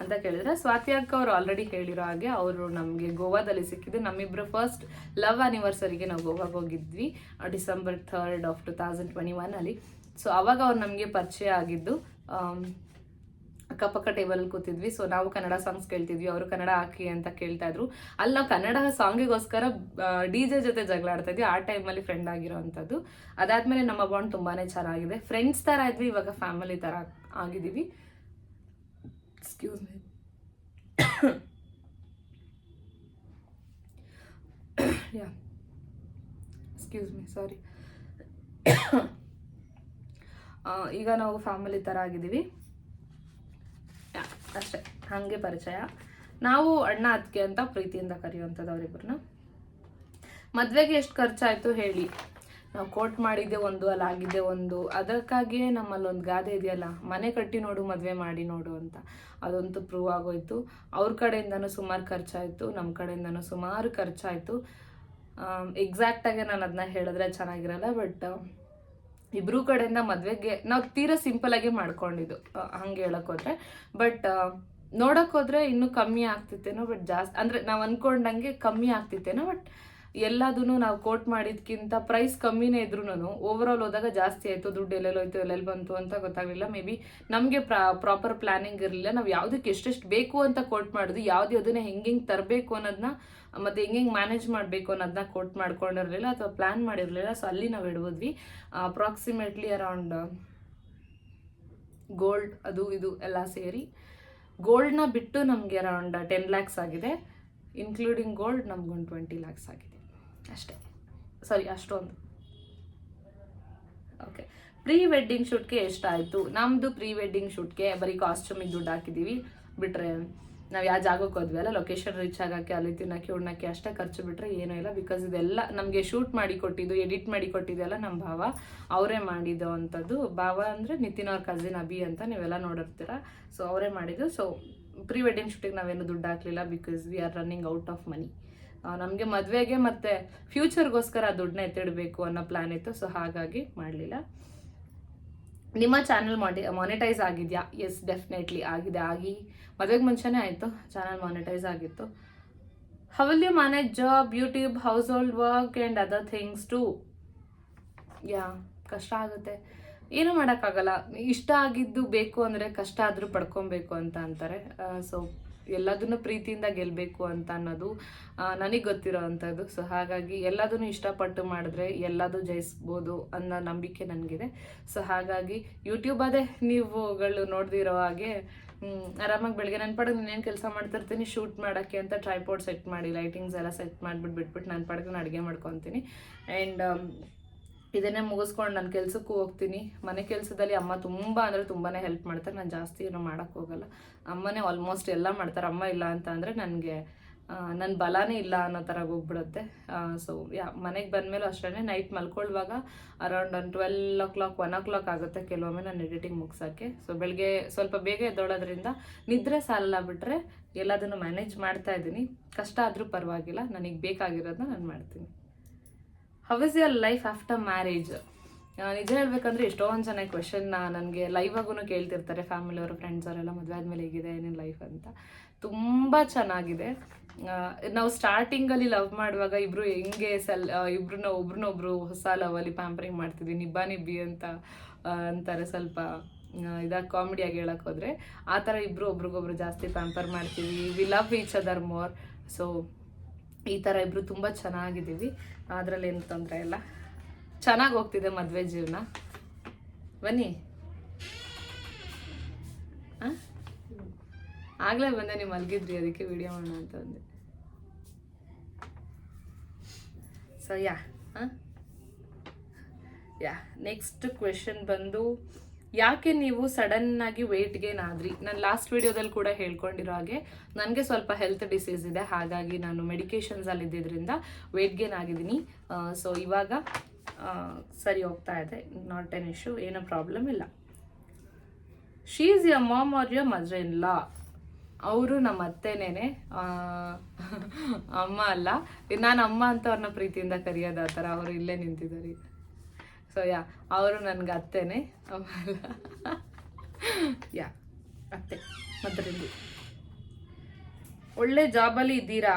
A: ಅಂತ ಕೇಳಿದ್ರೆ, ಸ್ವಾತಿ ಅಕ್ಕ ಅವರು ಆಲ್ರೆಡಿ ಹೇಳಿರೋ ಹಾಗೆ ಅವರು ನಮಗೆ ಗೋವಾದಲ್ಲಿ ಸಿಕ್ಕಿದ್ದು. ನಮ್ಮಿಬ್ಬರು ಫಸ್ಟ್ ಲವ್ ಆನಿವರ್ಸರಿಗೆ ನಾವು ಗೋವಾಗೆ ಹೋಗಿದ್ವಿ December third of two thousand twenty ಒನಲ್ಲಿ so ಅವಾಗ ಅವ್ರು ನಮಗೆ ಪರಿಚಯ ಆಗಿದ್ದು ಅಕ್ಕಪಕ್ಕ ಟೇಬಲ್ ಕೂತಿದ್ವಿ. ಸೊ ನಾವು ಕನ್ನಡ ಸಾಂಗ್ಸ್ ಕೇಳ್ತಿದ್ವಿ. ಅವರು ಕನ್ನಡ ಹಾಕಿ ಅಂತ ಕೇಳ್ತಾ ಇದ್ರು. ಅಲ್ಲಿ ನಾವು ಕನ್ನಡ ಸಾಂಗಿಗೋಸ್ಕರ ಡಿ ಜೆ ಜೊತೆ ಜಗಳ ಆಡ್ತಾ ಇದ್ವಿ. ಆ ಟೈಮಲ್ಲಿ ಫ್ರೆಂಡ್ ಆಗಿರೋವಂಥದ್ದು ಅದಾದ್ಮೇಲೆ ನಮ್ಮ ಬಾಂಡ್ ತುಂಬಾನೇ ಚೆನ್ನಾಗಿದೆ. ಫ್ರೆಂಡ್ಸ್ ಥರ ಇದ್ವಿ. ಇವಾಗ ಫ್ಯಾಮಿಲಿ ಥರ ಆಗಿದ್ದೀವಿ. Excuse me yeah excuse me sorry ಈಗ ನಾವು ಫ್ಯಾಮಿಲಿ ಥರ ಆಗಿದ್ದೀವಿ. ಅಷ್ಟೇ, ಹಾಗೆ ಪರಿಚಯ. ನಾವು ಅಣ್ಣ ಅದಕ್ಕೆ ಅಂತ ಪ್ರೀತಿಯಿಂದ ಕರೆಯುವಂಥದ್ದು ಅವರಿಬ್ಬರನ್ನ ಮದುವೆಗೆ ಎಷ್ಟು ಖರ್ಚಾಯಿತು ಹೇಳಿ. ನಾವು ಕೋಟ್ ಮಾಡಿದ್ದೆ ಒಂದು, ಅಲ್ಲಿ ಆಗಿದ್ದೆ ಒಂದು. ಅದಕ್ಕಾಗಿಯೇ ನಮ್ಮಲ್ಲಿ ಒಂದು ಗಾದೆ ಇದೆಯಲ್ಲ, ಮನೆ ಕಟ್ಟಿ ನೋಡು, ಮದುವೆ ಮಾಡಿ ನೋಡು ಅಂತ. ಅದಂತೂ ಪ್ರೂವ್ ಆಗೋಯ್ತು. ಅವ್ರ ಕಡೆಯಿಂದನೂ ಸುಮಾರು ಖರ್ಚಾಯಿತು ನಮ್ಮ ಕಡೆಯಿಂದನೂ ಸುಮಾರು ಖರ್ಚಾಯಿತು. ಎಕ್ಸಾಕ್ಟಾಗಿ ನಾನು ಅದನ್ನ ಹೇಳಿದ್ರೆ ಚೆನ್ನಾಗಿರಲ್ಲ ಬಟ್ ಇಬ್ರು ಕಡೆಯಿಂದ ಮದ್ವೆಗೆ ನಾವು ತೀರಾ ಸಿಂಪಲ್ ಆಗಿ ಮಾಡ್ಕೊಂಡಿದ್ದು. ಹಂಗೆ ಹೇಳಕ್ ಹೋದ್ರೆ. ಬಟ್ ನೋಡಕ್ ಹೋದ್ರೆ ಇನ್ನೂ ಕಮ್ಮಿ ಆಗ್ತಿತ್ತೇನೋ ಬಟ್ ಜಾಸ್ತಿ ಅಂದ್ರೆ ನಾವು ಅನ್ಕೊಂಡಂಗೆ ಕಮ್ಮಿ ಆಗ್ತಿತ್ತೇನೋ ಬಟ್ ಎಲ್ಲದನ್ನು ನಾವು ಕೋಟ್ ಮಾಡಿದ್ಕಿಂತ ಪ್ರೈಸ್ ಕಮ್ಮಿನೇ ಇದ್ರೂ ಓವರ್ ಆಲ್ ಹೋದಾಗ ಜಾಸ್ತಿ ಆಯಿತು, ದುಡ್ಡು ಎಲ್ಲೆಲ್ಲಿ ಹೋಯ್ತು, ಎಲ್ಲೆಲ್ಲಿ ಬಂತು ಅಂತ ಗೊತ್ತಾಗಲಿಲ್ಲ. ಮೇ ಬಿ ನಮಗೆ ಪ್ರಾಪರ್ ಪ್ಲಾನಿಂಗ್ ಇರಲಿಲ್ಲ. ನಾವು ಯಾವುದಕ್ಕೆ ಎಷ್ಟೆಷ್ಟು ಬೇಕು ಅಂತ ಕೋಟ್ ಮಾಡೋದು, ಯಾವ್ದು ಅದನ್ನ ಹೆಂಗೆ ಹೆಂಗೆ ತರಬೇಕು ಅನ್ನೋದನ್ನ ಮತ್ತು ಹೆಂಗೆ ಹೆಂಗೆ ಮ್ಯಾನೇಜ್ ಮಾಡಬೇಕು ಅನ್ನೋದನ್ನ ಕೋಟ್ ಮಾಡ್ಕೊಂಡಿರಲಿಲ್ಲ ಅಥವಾ ಪ್ಲ್ಯಾನ್ ಮಾಡಿರಲಿಲ್ಲ. ಸೊ ಅಲ್ಲಿ ನಾವು ಇಡ್ಬೋದ್ವಿ ಅಪ್ರಾಕ್ಸಿಮೇಟ್ಲಿ ಅರೌಂಡ್ ಗೋಲ್ಡ್ ಅದು ಇದು ಎಲ್ಲ ಸೇರಿ. ಗೋಲ್ಡ್ನ ಬಿಟ್ಟು ನಮಗೆ ಅರೌಂಡ್ ಟೆನ್ ಲ್ಯಾಕ್ಸ್ ಆಗಿದೆ. ಇನ್ಕ್ಲೂಡಿಂಗ್ ಗೋಲ್ಡ್ ನಮ್ಗೊಂದು ಟ್ವೆಂಟಿ ಲ್ಯಾಕ್ಸ್ ಆಗಿದೆ. ಅಷ್ಟೇ. ಸಾರಿ, ಅಷ್ಟೊಂದು. ಓಕೆ ಪ್ರೀ ವೆಡ್ಡಿಂಗ್ ಶೂಟ್ಗೆ ಎಷ್ಟಾಯಿತು? ನಮ್ಮದು ಪ್ರೀ ವೆಡ್ಡಿಂಗ್ ಶೂಟ್ಗೆ ಬರೀ ಕಾಸ್ಟ್ಯೂಮಿಗೆ ದುಡ್ಡು ಹಾಕಿದ್ದೀವಿ ಬಿಟ್ರೆ ನಾವು ಯಾವ ಜಾಗಕ್ಕೆ ಹೋದ್ವಿ ಅಲ್ಲ ಲೊಕೇಶನ್ ರೀಚ್ ಆಗೋಕ್ಕೆ, ಅಲ್ಲಿ ತಿನ್ನೋಕ್ಕೆ, ಉಣ್ಣಕ್ಕೆ ಅಷ್ಟೇ ಖರ್ಚು ಬಿಟ್ರೆ ಏನೂ ಇಲ್ಲ. ಬಿಕಾಸ್ ಇದೆಲ್ಲ ನಮಗೆ ಶೂಟ್ ಮಾಡಿ ಕೊಟ್ಟಿದ್ದು ಎಡಿಟ್ ಮಾಡಿ ಕೊಟ್ಟಿದ್ದೆಲ್ಲ ನಮ್ಮ ಭಾವ. ಅವರೇ ಮಾಡಿದ್ದು ಅಂಥದ್ದು. ಭಾವ ಅಂದರೆ ನಿತಿನ್ ಅವ್ರ ಕಸಿನ್ ಅಭಿ ಅಂತ ನೀವೆಲ್ಲ ನೋಡಿರ್ತೀರ. ಸೊ ಅವರೇ ಮಾಡಿದ್ದು. ಸೊ ಪ್ರೀ ವೆಡ್ಡಿಂಗ್ ಶೂಟಿಗೆ ನಾವೇನು ದುಡ್ಡು ಹಾಕಲಿಲ್ಲ because we are running out of money ನಮಗೆ ಮದುವೆಗೆ ಮತ್ತು ಫ್ಯೂಚರ್ಗೋಸ್ಕರ ದುಡ್ಡನ್ನ ಎತ್ತಿಡಬೇಕು ಅನ್ನೋ ಪ್ಲ್ಯಾನ್ ಇತ್ತು ಸೊ ಹಾಗಾಗಿ ಮಾಡಲಿಲ್ಲ. ನಿಮ್ಮ ಚಾನಲ್ ಮಾಡಿ ಮಾನಿಟೈಸ್ ಆಗಿದೆಯಾ? ಎಸ್ ಡೆಫಿನೆಟ್ಲಿ ಆಗಿದೆ. ಆಗಿ ಮದುವೆಗೆ ಮುಂಚೆನೇ ಆಯಿತು ಚಾನಲ್ ಮಾನಿಟೈಸ್ ಆಗಿತ್ತು. How'll you manage job YouTube household work and other things too yeah ಕಷ್ಟ ಆಗುತ್ತೆ. ಏನೂ ಮಾಡೋಕ್ಕಾಗಲ್ಲ. ಇಷ್ಟ ಆಗಿದ್ದು ಬೇಕು ಅಂದರೆ ಕಷ್ಟ ಆದರೂ ಪಡ್ಕೊಬೇಕು ಅಂತ ಅಂತಾರೆ. ಸೊ ಎಲ್ಲದನ್ನು ಪ್ರೀತಿಯಿಂದ ಗೆಲ್ಲಬೇಕು ಅಂತ ಅನ್ನೋದು ನನಗೆ ಗೊತ್ತಿರೋ ಅಂಥದ್ದು. ಸೊ ಹಾಗಾಗಿ ಎಲ್ಲದನ್ನು ಇಷ್ಟಪಟ್ಟು ಮಾಡಿದ್ರೆ ಎಲ್ಲದು ಜಯಿಸ್ಬೋದು ಅನ್ನೋ ನಂಬಿಕೆ ನನಗಿದೆ. ಸೊ ಹಾಗಾಗಿ ಯೂಟ್ಯೂಬ್ ಅದೇ ನೀವುಗಳು ನೋಡ್ದಿರೋ ಹಾಗೆ ಆರಾಮಾಗಿ ಬೆಳಗ್ಗೆ ನನ್ನ ಪಡೆಗೆ ನಾನೇನು ಕೆಲಸ ಮಾಡ್ತಿರ್ತೀನಿ ಶೂಟ್ ಮಾಡೋಕ್ಕೆ ಅಂತ ಟ್ರೈಪೋರ್ಡ್ ಸೆಟ್ ಮಾಡಿ ಲೈಟಿಂಗ್ಸ್ ಎಲ್ಲ ಸೆಟ್ ಮಾಡಿಬಿಟ್ಟು ಬಿಟ್ಬಿಟ್ಟು ನನ್ನ ಪಡೆಗೆ ನಾನು ಅಡುಗೆ ಮಾಡ್ಕೊತೀನಿ. ಆ್ಯಂಡ್ ಇದನ್ನೇ ಮುಗಿಸ್ಕೊಂಡು ನನ್ನ ಕೆಲಸಕ್ಕೂ ಹೋಗ್ತೀನಿ. ಮನೆ ಕೆಲಸದಲ್ಲಿ ಅಮ್ಮ ತುಂಬ ಅಂದರೆ ತುಂಬಾ ಹೆಲ್ಪ್ ಮಾಡ್ತಾರೆ. ನಾನು ಜಾಸ್ತಿ ಏನೋ ಮಾಡೋಕ್ಕೆ ಹೋಗಲ್ಲ. ಅಮ್ಮನೇ ಆಲ್ಮೋಸ್ಟ್ ಎಲ್ಲ ಮಾಡ್ತಾರೆ. ಅಮ್ಮ ಇಲ್ಲ ಅಂತ ಅಂದರೆ ನನಗೆ ನನ್ನ ಬಲಾನೇ ಇಲ್ಲ ಅನ್ನೋ ಥರ ಹೋಗ್ಬಿಡುತ್ತೆ. ಸೊ ಯಾ, ಮನೆಗೆ ಬಂದಮೇಲೂ ಅಷ್ಟೇ ನೈಟ್ ಮಲ್ಕೊಳ್ಳುವಾಗ ಅರೌಂಡ್ ಒಂದು twelve o'clock one o'clock ಆಗುತ್ತೆ ಕೆಲವೊಮ್ಮೆ ನಾನು ಎಡಿಟಿಂಗ್ ಮುಗ್ಸೋಕ್ಕೆ ಸೊ ಬೆಳಗ್ಗೆ ಸ್ವಲ್ಪ ಬೇಗ ಎದ್ದೋಳೋದ್ರಿಂದ ನಿದ್ರೆ ಸಾಲಲ್ಲ ಬಿಟ್ಟರೆ ಎಲ್ಲದನ್ನು ಮ್ಯಾನೇಜ್ ಮಾಡ್ತಾ ಇದ್ದೀನಿ. ಕಷ್ಟ ಆದರೂ ಪರವಾಗಿಲ್ಲ. ನನಗೆ ಬೇಕಾಗಿರೋದನ್ನ ನಾನು ಮಾಡ್ತೀನಿ. How is your life after marriage ನಿಜ ಹೇಳ್ಬೇಕಂದ್ರೆ ಎಷ್ಟೊಂದು ಜನ ಕ್ವೆಶನ್ನ ನನಗೆ ಲೈವ್ ಆಗೂ ಕೇಳ್ತಿರ್ತಾರೆ. ಫ್ಯಾಮಿಲಿಯವರು ಫ್ರೆಂಡ್ಸ್ ಅವರೆಲ್ಲ ಮದುವೆ ಆದಮೇಲೆ ಹೇಗಿದೆ, ಏನೇನು ಲೈಫ್ ಅಂತ. ತುಂಬ ಚೆನ್ನಾಗಿದೆ. ನಾವು ಸ್ಟಾರ್ಟಿಂಗಲ್ಲಿ ಲವ್ ಮಾಡುವಾಗ ಇಬ್ರು ಹೆಂಗೆ ಸಲ್ ಇಬ್ರನ್ನ ಒಬ್ರನ್ನೊಬ್ರು ಹೊಸ ಲವಲ್ಲಿ ಪ್ಯಾಂಪರಿಂಗ್ ಮಾಡ್ತಿದ್ವಿ. ನಿಬ್ಬಾ ನಿಬ್ಬಿ ಅಂತ ಅಂತಾರೆ ಸ್ವಲ್ಪ ಇದಾಗಿ ಕಾಮಿಡಿಯಾಗಿ ಹೇಳಕ್ ಹೋದ್ರೆ. ಆ ಥರ ಇಬ್ಬರು ಒಬ್ರಿಗೊಬ್ರು ಜಾಸ್ತಿ ಪ್ಯಾಂಪರ್ ಮಾಡ್ತೀವಿ. We love each other more so ಈ ಥರ ಇಬ್ರು ತುಂಬ ಚೆನ್ನಾಗಿದ್ದೀವಿ. ಅದರಲ್ಲಿ ಏನು ತೊಂದರೆ ಇಲ್ಲ. ಚೆನ್ನಾಗಿ ಹೋಗ್ತಿದೆ ಮದುವೆ ಜೀವನ. ಬನ್ನಿ. ಆಗಲೇ ಬಂದೆ, ನೀವು ಮಲಗಿದ್ರಿ, ಅದಕ್ಕೆ ವಿಡಿಯೋ ಮಾಡೋಣ ಅಂತ ಅಂದೆ so yeah yeah next question ಬಂದು ಯಾಕೆ ನೀವು ಸಡನ್ ಆಗಿ ವೆಯ್ಟ್ ಗೇನ್ ಆದ್ರಿ ನಾನು ಲಾಸ್ಟ್ ವಿಡಿಯೋದಲ್ಲಿ ಕೂಡ ಹೇಳ್ಕೊಂಡಿರೋ ಹಾಗೆ ನನಗೆ ಸ್ವಲ್ಪ ಹೆಲ್ತ್ ಡಿಸೀಸ್ ಇದೆ, ಹಾಗಾಗಿ ನಾನು ಮೆಡಿಕೇಶನ್ಸ್ ಅಲ್ಲಿ ಇದ್ದಿದ್ರಿಂದ ವೆಯ್ಟ್ ಗೇನ್ ಆಗಿದ್ದೀನಿ ಸೊ ಇವಾಗ ಸರಿ ಹೋಗ್ತಾ ಇದೆ ನಾಟ್ ಎನ್ ಇಶ್ಯೂ ಏನೋ ಪ್ರಾಬ್ಲಮ್ ಇಲ್ಲ. She is your mom or your mother in law ಅವರು ನಮ್ಮ ಅತ್ತೆನೇನೆ ಅಮ್ಮ ಅಲ್ಲ, ನಾನು ಅಮ್ಮ ಅಂತ ಅವ್ರನ್ನ ಪ್ರೀತಿಯಿಂದ ಕರೆಯೋದು ಆ ಥರ, ಅವರು ಇಲ್ಲೇ ನಿಂತಿದ್ದಾರೆ. ಸೊ ಯಾ ಅವರು ನನಗೆ ಅತ್ತೆನೇ. ಯಾ ಅತ್ತೆ ಅದರಲ್ಲಿ ಒಳ್ಳೆ ಜಾಬಲ್ಲಿ ಇದ್ದೀರಾ?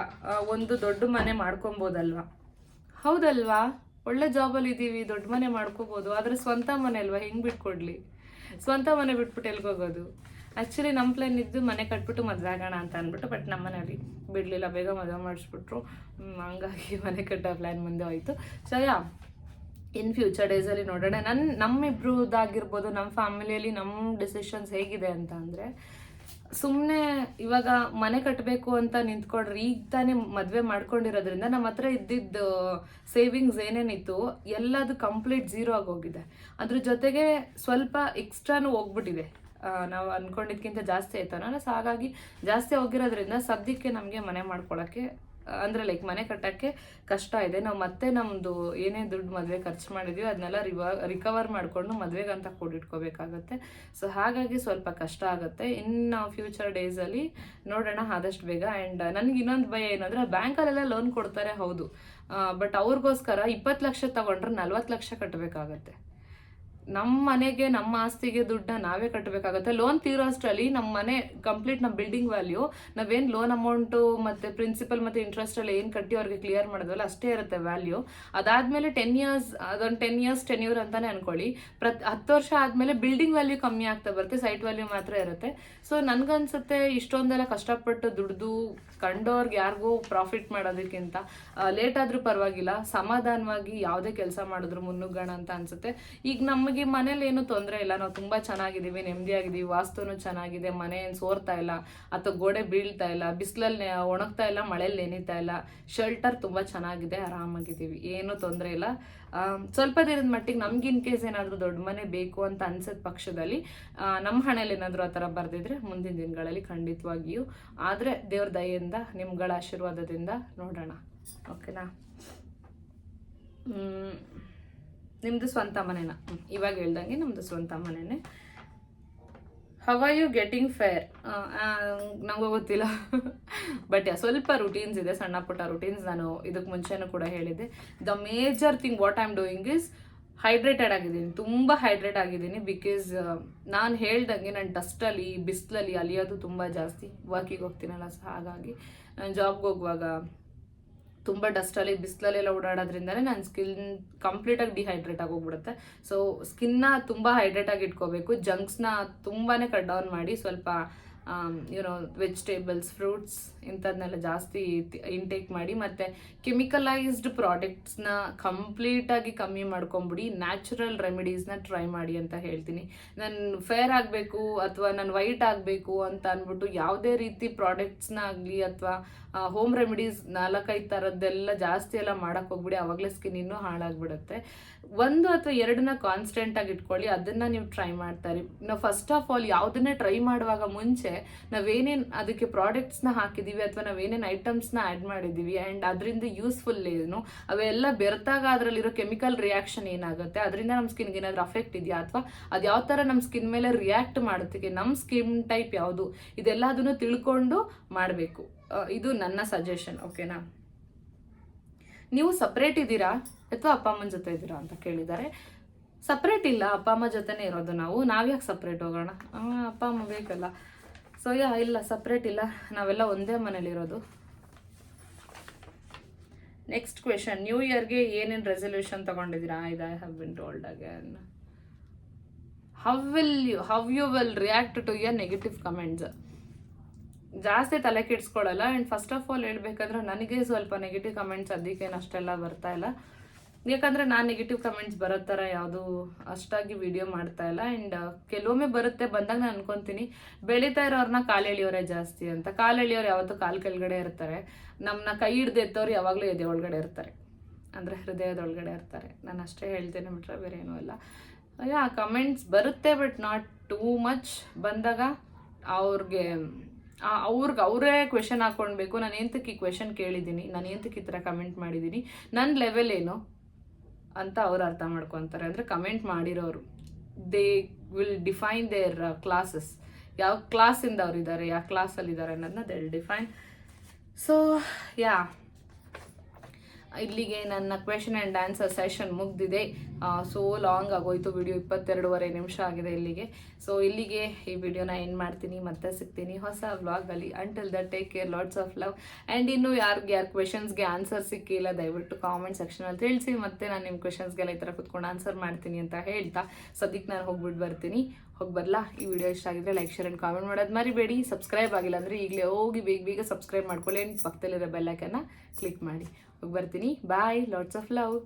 A: ಒಂದು ದೊಡ್ಡ ಮನೆ ಮಾಡ್ಕೊಬೋದಲ್ವಾ? ಹೌದಲ್ವಾ? ಒಳ್ಳೆ ಜಾಬಲ್ಲಿ ಇದ್ದೀವಿ, ದೊಡ್ಡ ಮನೆ ಮಾಡ್ಕೋಬೋದು. ಆದರೆ ಸ್ವಂತ ಮನೆ ಅಲ್ವಾ? ಹೆಂಗೆ ಬಿಟ್ಕೊಡ್ಲಿ? ಸ್ವಂತ ಮನೆ ಬಿಟ್ಬಿಟ್ಟು ಎಲ್ಗೆ ಹೋಗೋದು ಆ್ಯಕ್ಚುಲಿ ನಮ್ಮ ಪ್ಲ್ಯಾನ್ ಇದ್ದು ಮನೆ ಕಟ್ಬಿಟ್ಟು ಮದುವೆ ಆಗೋಣ ಅಂತ ಅಂದ್ಬಿಟ್ಟು ಬಟ್ ನಮ್ಮ ಮನೇಲಿ ಬಿಡಲಿಲ್ಲ. ಬೇಗ ಮದುವೆ ಮಾಡಿಸ್ಬಿಟ್ರು. ಹಂಗಾಗಿ ಮನೆ ಕಟ್ಟೋ ಪ್ಲ್ಯಾನ್ ಮುಂದೆ ಹೋಯ್ತು. ಸೊ ಯಾ ಇನ್ ಫ್ಯೂಚರ್ ಡೇಸಲ್ಲಿ ನೋಡೋಣ. ನನ್ನ ನಮ್ಮಿಬ್ರದ್ದಾಗಿರ್ಬೋದು ನಮ್ಮ ಫ್ಯಾಮಿಲಿಯಲ್ಲಿ ನಮ್ಮ ಡಿಸಿಷನ್ಸ್ ಹೇಗಿದೆ ಅಂತ ಅಂದರೆ ಸುಮ್ಮನೆ ಇವಾಗ ಮನೆ ಕಟ್ಟಬೇಕು ಅಂತ ನಿಂತ್ಕೊಂಡ್ರಿ ಈಗ ತಾನೇ ಮದುವೆ ಮಾಡ್ಕೊಂಡಿರೋದ್ರಿಂದ ನಮ್ಮ ಹತ್ರ ಇದ್ದಿದ್ದು ಸೇವಿಂಗ್ಸ್ ಏನೇನಿತ್ತು, ಎಲ್ಲದು ಕಂಪ್ಲೀಟ್ ಝೀರೋ ಆಗೋಗಿದೆ ಅದ್ರ ಜೊತೆಗೆ ಸ್ವಲ್ಪ ಎಕ್ಸ್ಟ್ರಾನು ಹೋಗ್ಬಿಟ್ಟಿದೆ. ನಾವು ಅಂದ್ಕೊಂಡಿದ್ಕಿಂತ ಜಾಸ್ತಿ ಆಯ್ತಾನ ಸೊ ಹಾಗಾಗಿ ಜಾಸ್ತಿ ಹೋಗಿರೋದ್ರಿಂದ ಸದ್ಯಕ್ಕೆ ನಮಗೆ ಮನೆ ಮಾಡ್ಕೊಳಕ್ಕೆ ಅಂದ್ರೆ ಲೈಕ್ ಮನೆ ಕಟ್ಟಕ್ಕೆ ಕಷ್ಟ ಇದೆ. ನಾವು ಮತ್ತೆ ನಮ್ಮದು ಏನೇ ದುಡ್ಡು ಮದುವೆ ಖರ್ಚು ಮಾಡಿದ್ವಿ ಅದನ್ನೆಲ್ಲ ರಿವ ರಿಕವರ್ ಮಾಡಿಕೊಂಡು ಮದುವೆಗಂತ ಕೂಡಿಟ್ಕೋಬೇಕಾಗತ್ತೆ ಸೊ ಹಾಗಾಗಿ ಸ್ವಲ್ಪ ಕಷ್ಟ ಆಗುತ್ತೆ. ಇನ್ ಫ್ಯೂಚರ್ ಡೇಸಲ್ಲಿ ನೋಡೋಣ ಆದಷ್ಟು ಬೇಗ. ಆ್ಯಂಡ್ ನನಗೆ ಇನ್ನೊಂದು ಭಯ ಏನಂದ್ರೆ, ಬ್ಯಾಂಕಲ್ಲೆಲ್ಲ ಲೋನ್ ಕೊಡ್ತಾರೆ, ಹೌದು. ಬಟ್ ಅವ್ರಿಗೋಸ್ಕರ ಇಪ್ಪತ್ತು ಲಕ್ಷ ತಗೊಂಡ್ರೆ ನಲ್ವತ್ತು ಲಕ್ಷ ಕಟ್ಟಬೇಕಾಗತ್ತೆ ನಮ್ಮ ಮನೆಗೆ, ನಮ್ಮ ಆಸ್ತಿಗೆ ದುಡ್ಡನ್ನ ನಾವೇ ಕಟ್ಟಬೇಕಾಗುತ್ತೆ ಲೋನ್ ತೀರೋ ಅಷ್ಟರಲ್ಲಿ ನಮ್ಮ ಮನೆ ಕಂಪ್ಲೀಟ್ ನಮ್ಮ ಬಿಲ್ಡಿಂಗ್ ವ್ಯಾಲ್ಯೂ ನಾವೇನು ಲೋನ್ ಅಮೌಂಟು ಮತ್ತು ಪ್ರಿನ್ಸಿಪಲ್ ಮತ್ತು ಇಂಟ್ರೆಸ್ಟಲ್ಲಿ ಏನು ಕಟ್ಟಿ ಅವ್ರಿಗೆ ಕ್ಲಿಯರ್ ಮಾಡಿದ್ವಲ್ಲ, ಅಷ್ಟೇ ಇರುತ್ತೆ ವ್ಯಾಲ್ಯೂ ಅದಾದಮೇಲೆ ಟೆನ್ ಇಯರ್ಸ್ ಅದೊಂದು ಟೆನ್ ಇಯರ್ಸ್ ಟೆನ್ ಇಯರ್ ಅಂತಾನೆ ಅನ್ಕೊಳ್ಳಿ. ಪ್ರತಿ, ಹತ್ತು ವರ್ಷ ಆದಮೇಲೆ ಬಿಲ್ಡಿಂಗ್ ವ್ಯಾಲ್ಯೂ ಕಮ್ಮಿ ಆಗ್ತಾ ಬರುತ್ತೆ ಸೈಟ್ ವ್ಯಾಲ್ಯೂ ಮಾತ್ರ ಇರುತ್ತೆ. ಸೊ ನನಗನ್ಸುತ್ತೆ ಇಷ್ಟೊಂದೆಲ್ಲ ಕಷ್ಟಪಟ್ಟು ದುಡ್ದು ಕಂಡೋರ್ಗೆ ಯಾರಿಗೂ ಪ್ರಾಫಿಟ್ ಮಾಡೋದಕ್ಕಿಂತ ಲೇಟ್ ಆದರೂ ಪರವಾಗಿಲ್ಲ, ಸಮಾಧಾನವಾಗಿ ಯಾವುದೇ ಕೆಲಸ ಮಾಡಿದ್ರು ಮುನ್ನುಗ್ಗೋಣ ಅಂತ ಅನ್ಸುತ್ತೆ. ಈಗ ನಮಗೆ ಮನೇಲಿ ಏನು ತೊಂದರೆ ಇಲ್ಲ. ನಾವು ತುಂಬ ಚೆನ್ನಾಗಿದ್ದೀವಿ, ನೆಮ್ಮದಿಯಾಗಿದ್ದೀವಿ, ವಾಸ್ತುನು ಚೆನ್ನಾಗಿದೆ, ಮನೆ ಏನು ಸೋರ್ತಾ ಇಲ್ಲ, ಅಥವಾ ಗೋಡೆ ಬೀಳ್ತಾ ಇಲ್ಲ ಬಿಸಿಲಲ್ಲಿ ಒಣಗ್ತಾ ಇಲ್ಲ ಮಳೆಯಲ್ಲಿ ನೆನೀತಾ ಇಲ್ಲ ಶೆಲ್ಟರ್ ತುಂಬ ಚೆನ್ನಾಗಿದೆ, ಆರಾಮಾಗಿದ್ದೀವಿ, ಏನೂ ತೊಂದರೆ ಇಲ್ಲ. ಸ್ವಲ್ಪ ದಿನದ ಮಟ್ಟಿಗೆ ನಮ್ಗೆ ಇನ್ ಕೇಸ್ ಏನಾದರೂ ದೊಡ್ಡ ಮನೆ ಬೇಕು ಅಂತ ಅನ್ಸದ ಪಕ್ಷದಲ್ಲಿ ನಮ್ಮ ಹಣೆಯಲ್ಲಿ ಏನಾದರೂ ಆ ಥರ ಬರೆದಿದ್ರೆ ಮುಂದಿನ ದಿನಗಳಲ್ಲಿ ಖಂಡಿತವಾಗಿಯೂ. ಆದರೆ ದೇವ್ರ ದಯೆಯಿಂದ ನಿಮ್ಗಳ ಆಶೀರ್ವಾದದಿಂದ ನೋಡೋಣ. ಓಕೆನಾ ನಿಮ್ಮದು ಸ್ವಂತ ಮನೆನಾ? ಇವಾಗ ಹೇಳ್ದಂಗೆ ನಮ್ದು ಸ್ವಂತ ಮನೆನೇ. How are you getting fair ನಂಗೂ ಗೊತ್ತಿಲ್ಲ. ಬಟ್ ಸ್ವಲ್ಪ ರುಟೀನ್ಸ್ ಇದೆ, ಸಣ್ಣ ಪುಟ್ಟ ರುಟೀನ್ಸ್ ನಾನು ಇದಕ್ಕೆ ಮುಂಚೆನೂ ಕೂಡ ಹೇಳಿದ್ದೆ. The major thing what I am doing is hydrated ಆಗಿದ್ದೀನಿ, ತುಂಬ ಹೈಡ್ರೇಟ್ ಆಗಿದ್ದೀನಿ ಬಿಕಾಸ್ ನಾನು ಹೇಳ್ದಂಗೆ ನಾನು ಡಸ್ಟಲ್ಲಿ ಬಿಸಿಲಲ್ಲಿ ಅಲಿಯೋದು ತುಂಬ ಜಾಸ್ತಿ. ವರ್ಕಿಗೆ ಹೋಗ್ತೀನಲ್ಲ ಸೊ ಹಾಗಾಗಿ ನಾನು ಜಾಬ್ಗೆ ಹೋಗುವಾಗ ತುಂಬ ಡಸ್ಟಲ್ಲಿ ಬಿಸಿಲಲ್ಲೆಲ್ಲ ಓಡಾಡೋದ್ರಿಂದಲೇ ನನ್ನ ಸ್ಕಿನ್ ಕಂಪ್ಲೀಟಾಗಿ ಡಿಹೈಡ್ರೇಟ್ ಆಗೋಗ್ಬಿಡುತ್ತೆ ಸೊ ಸ್ಕಿನ್ನ ತುಂಬ ಹೈಡ್ರೇಟಾಗಿ ಇಟ್ಕೋಬೇಕು ಜಂಕ್ಸ್ನ ತುಂಬಾ ಕಟ್ ಡೌನ್ ಮಾಡಿ ಸ್ವಲ್ಪ ಯುನೋ ವೆಜಿಟೇಬಲ್ಸ್ ಫ್ರೂಟ್ಸ್ ಇಂಥದ್ನೆಲ್ಲ ಜಾಸ್ತಿ ಇಂಟೇಕ್ ಮಾಡಿ ಮತ್ತು ಕೆಮಿಕಲೈಸ್ಡ್ ಪ್ರಾಡಕ್ಟ್ಸ್ನ ಕಂಪ್ಲೀಟಾಗಿ ಕಮ್ಮಿ ಮಾಡ್ಕೊಂಬಿಡಿ ನ್ಯಾಚುರಲ್ ರೆಮಿಡೀಸ್ನ ಟ್ರೈ ಮಾಡಿ ಅಂತ ಹೇಳ್ತೀನಿ. ನಾನು ಫೇರ್ ಆಗಬೇಕು ಅಥವಾ ನಾನು ವೈಟ್ ಆಗಬೇಕು ಅಂತ ಅಂದ್ಬಿಟ್ಟು ಯಾವುದೇ ರೀತಿ ಪ್ರಾಡಕ್ಟ್ಸ್ನ ಆಗಲಿ ಅಥವಾ ಹೋಮ್ ರೆಮಿಡೀಸ್ ನಾಲ್ಕೈದು ಥರದ್ದೆಲ್ಲ ಜಾಸ್ತಿ ಎಲ್ಲ ಮಾಡಕ್ಕೆ ಹೋಗ್ಬಿಡಿ, ಅವಾಗಲೇ ಸ್ಕಿನ್ ಇನ್ನೂ ಹಾಳಾಗ್ಬಿಡುತ್ತೆ. ಒಂದು ಅಥವಾ ಎರಡನ್ನ ಕಾನ್ಸ್ಟೆಂಟ್ ಆಗಿ ಇಟ್ಕೊಳ್ಳಿ, ಅದನ್ನ ನೀವು ಟ್ರೈ ಮಾಡ್ತಾರೆ ನಾವು ಫಸ್ಟ್ ಆಫ್ ಆಲ್ ಯಾವುದನ್ನೇ ಟ್ರೈ ಮಾಡುವಾಗ ಮುಂಚೆ ನಾವೇನೇನು ಅದಕ್ಕೆ ಪ್ರಾಡಕ್ಟ್ಸ್ನ ಹಾಕಿದ್ದೀವಿ ಅಥವಾ ನಾವೇನೇನು ಐಟಮ್ಸ್ನ ಆ್ಯಡ್ ಮಾಡಿದ್ದೀವಿ ಆ್ಯಂಡ್ ಅದರಿಂದ ಯೂಸ್ಫುಲ್ ಏನು, ಅವೆಲ್ಲ ಬೆರೆತಾಗ ಅದರಲ್ಲಿರೋ ಕೆಮಿಕಲ್ ರಿಯಾಕ್ಷನ್ ಏನಾಗುತ್ತೆ, ಅದರಿಂದ ನಮ್ಮ ಸ್ಕಿನ್ಗೆ ಏನಾದರೂ ಅಫೆಕ್ಟ್ ಇದೆಯಾ ಅಥವಾ ಅದು ಯಾವ ಥರ ನಮ್ಮ ಸ್ಕಿನ್ ಮೇಲೆ ರಿಯಾಕ್ಟ್ ಮಾಡುತ್ತೆ ನಮ್ಮ ಸ್ಕಿನ್ ಟೈಪ್ ಯಾವುದು ಇದೆಲ್ಲ ಅದನ್ನು ತಿಳ್ಕೊಂಡು ಮಾಡಬೇಕು. ಇದು ನನ್ನ ಸಜೆಷನ್ ಓಕೆನಾ ನೀವು ಸಪ್ರೇಟ್ ಇದ್ದೀರಾ ಅಥವಾ ಅಪ್ಪ ಅಮ್ಮನ ಜೊತೆ ಇದ್ದೀರಾ ಅಂತ ಕೇಳಿದ್ದಾರೆ. ಸಪ್ರೇಟ್ ಇಲ್ಲ, ಅಪ್ಪ ಅಮ್ಮ ಜೊತೆನೇ ಇರೋದು ನಾವು. ನಾವ್ಯಾಕೆ ಸಪ್ರೇಟ್ ಹೋಗೋಣ? ಅಪ್ಪ ಅಮ್ಮ ಬೇಕಲ್ಲ. ಸೊ ಯಾ, ಇಲ್ಲ ಸಪ್ರೇಟ್ ಇಲ್ಲ. ನಾವೆಲ್ಲ ಒಂದೇ ಮನೇಲಿರೋದು ನೆಕ್ಸ್ಟ್ ಕ್ವೆಶನ್ ನ್ಯೂ ಇಯರ್ಗೆ ಏನೇನು resolution ತಗೊಂಡಿದ್ದೀರಾ? I have been told again how will you how you will react to your negative comments ಜಾಸ್ತಿ ತಲೆ ಕೆಡಿಸ್ಕೊಳ್ಳಲ್ಲ ಆ್ಯಂಡ್ ಫಸ್ಟ್ ಆಫ್ ಆಲ್ ಹೇಳ್ಬೇಕಂದ್ರೆ ನನಗೆ ಸ್ವಲ್ಪ ನೆಗೆಟಿವ್ ಕಮೆಂಟ್ಸ್ ಅದಕ್ಕೇನು ಅಷ್ಟೆಲ್ಲ ಬರ್ತಾ ಇಲ್ಲ. ಯಾಕಂದ್ರೆ ನಾನು ನೆಗೆಟಿವ್ ಕಮೆಂಟ್ಸ್ ಬರೋ ಥರ ಯಾವುದು ಅಷ್ಟಾಗಿ ವಿಡಿಯೋ ಮಾಡ್ತಾ ಇಲ್ಲ. ಆ್ಯಂಡ್ ಕೆಲವೊಮ್ಮೆ ಬರುತ್ತೆ, ಬಂದಾಗ ನಾನು ಅನ್ಕೊಂತೀನಿ, ಬೆಳೀತಾ ಇರೋರನ್ನ ಕಾಲು ಎಳಿಯೋರೇ ಜಾಸ್ತಿ ಅಂತ. ಕಾಲು ಎಳಿಯೋರು ಯಾವತ್ತೂ ಕಾಲು ಕೆಳಗಡೆ ಇರ್ತಾರೆ. ನಮ್ಮನ್ನ ಕೈ ಹಿಡ್ದು ಎತ್ತೋರು ಯಾವಾಗಲೂ ಎದೆ ಒಳಗಡೆ ಇರ್ತಾರೆ. ಅಂದರೆ ಹೃದಯದೊಳಗಡೆ ಇರ್ತಾರೆ. ನಾನು ಅಷ್ಟೇ ಹೇಳ್ತೇನೆ ಬಿಟ್ರೆ ಬೇರೆ ಏನೂ ಇಲ್ಲ. ಯಾ ಕಮೆಂಟ್ಸ್ ಬರುತ್ತೆ ಬಟ್ ನಾಟ್ ಟೂ ಮಚ್ ಬಂದಾಗ ಅವ್ರಿಗೆ ಅವ್ರಿಗೆ ಅವರೇ ಕ್ವೆಶನ್ ಹಾಕೊಳ್ಬೇಕು ನಾನು ಎಂತಕ್ಕೆ ಈ ಕ್ವೆಶನ್ ಕೇಳಿದ್ದೀನಿ? ನಾನು ಎಂತಕ್ಕೆ ಈ ಥರ ಕಮೆಂಟ್ ಮಾಡಿದ್ದೀನಿ? ನನ್ನ ಲೆವೆಲ್ ಏನು? ಅಂತ ಅವ್ರು ಅರ್ಥ ಮಾಡ್ಕೊತಾರೆ. ಅಂದರೆ ಕಮೆಂಟ್ ಮಾಡಿರೋರು they will define their classes ಯಾವ ಕ್ಲಾಸಿಂದ ಅವ್ರು ಇದ್ದಾರೆ ಯಾವ ಕ್ಲಾಸಲ್ಲಿದ್ದಾರೆ ಅನ್ನೋದನ್ನ they will define so yeah ಇಲ್ಲಿಗೆ ನನ್ನ ಕ್ವೆಶನ್ ಆ್ಯಂಡ್ ಆನ್ಸರ್ ಸೆಷನ್ ಮುಗ್ದಿದೆ. ಸೋ ಲಾಂಗ್ ಆಗೋಯ್ತು ವಿಡಿಯೋ ಇಪ್ಪತ್ತೆರಡೂವರೆ ನಿಮಿಷ ಆಗಿದೆ ಇಲ್ಲಿಗೆ. ಸೊ ಇಲ್ಲಿಗೆ ಈ ವಿಡಿಯೋನ ಎಂಡ್ ಮಾಡ್ತೀನಿ, ಮತ್ತೆ ಸಿಗ್ತೀನಿ ಹೊಸ ವ್ಲಾಗಲ್ಲಿ until the take care lots of love and ಇನ್ನು ಯಾರಿಗೆ, ಯಾರು ಕ್ವೆಶನ್ಸ್ಗೆ ಆನ್ಸರ್ ಸಿಕ್ಕಿಲ್ಲ, ದಯವಿಟ್ಟು ಕಾಮೆಂಟ್ ಸೆಕ್ಷನಲ್ಲಿ ತಿಳಿಸಿ. ಮತ್ತೆ ನಾನು ನಿಮ್ಮ ಕ್ವೆಶನ್ಸ್ಗೆಲ್ಲ ಈ ಥರ ಕುತ್ಕೊಂಡು ಆನ್ಸರ್ ಮಾಡ್ತೀನಿ ಅಂತ ಹೇಳ್ತಾ ಸದ್ಯಕ್ಕೆ ನಾನು ಹೋಗ್ಬಿಟ್ಟು ಬರ್ತೀನಿ. ಹೋಗಿ ಬರಲಾ? ಈ ವಿಡಿಯೋ ಇಷ್ಟ ಆಗಿದ್ರೆ ಲೈಕ್ ಶೇರ್ ಆ್ಯಂಡ್ ಕಾಮೆಂಟ್ ಮಾಡೋದು ಮರಿಬೇಡಿ. ಸಬ್ಸ್ಕ್ರೈಬ್ ಆಗಿಲ್ಲ ಅಂದರೆ ಈಗಲೇ ಹೋಗಿ ಬೇಗ ಬೇಗ ಸಬ್ಸ್ಕ್ರೈಬ್ ಮಾಡ್ಕೊಳ್ಳಿ. ಪಕ್ಕದಲ್ಲಿರೋ ಬೆಲ್ಲೈಕನ್ನ ಕ್ಲಿಕ್ ಮಾಡಿ. ಹೋಗಿ ಬರ್ತೀನಿ. ಬಾಯ್ ಲಾಟ್ಸ್ ಆಫ್ ಲವ್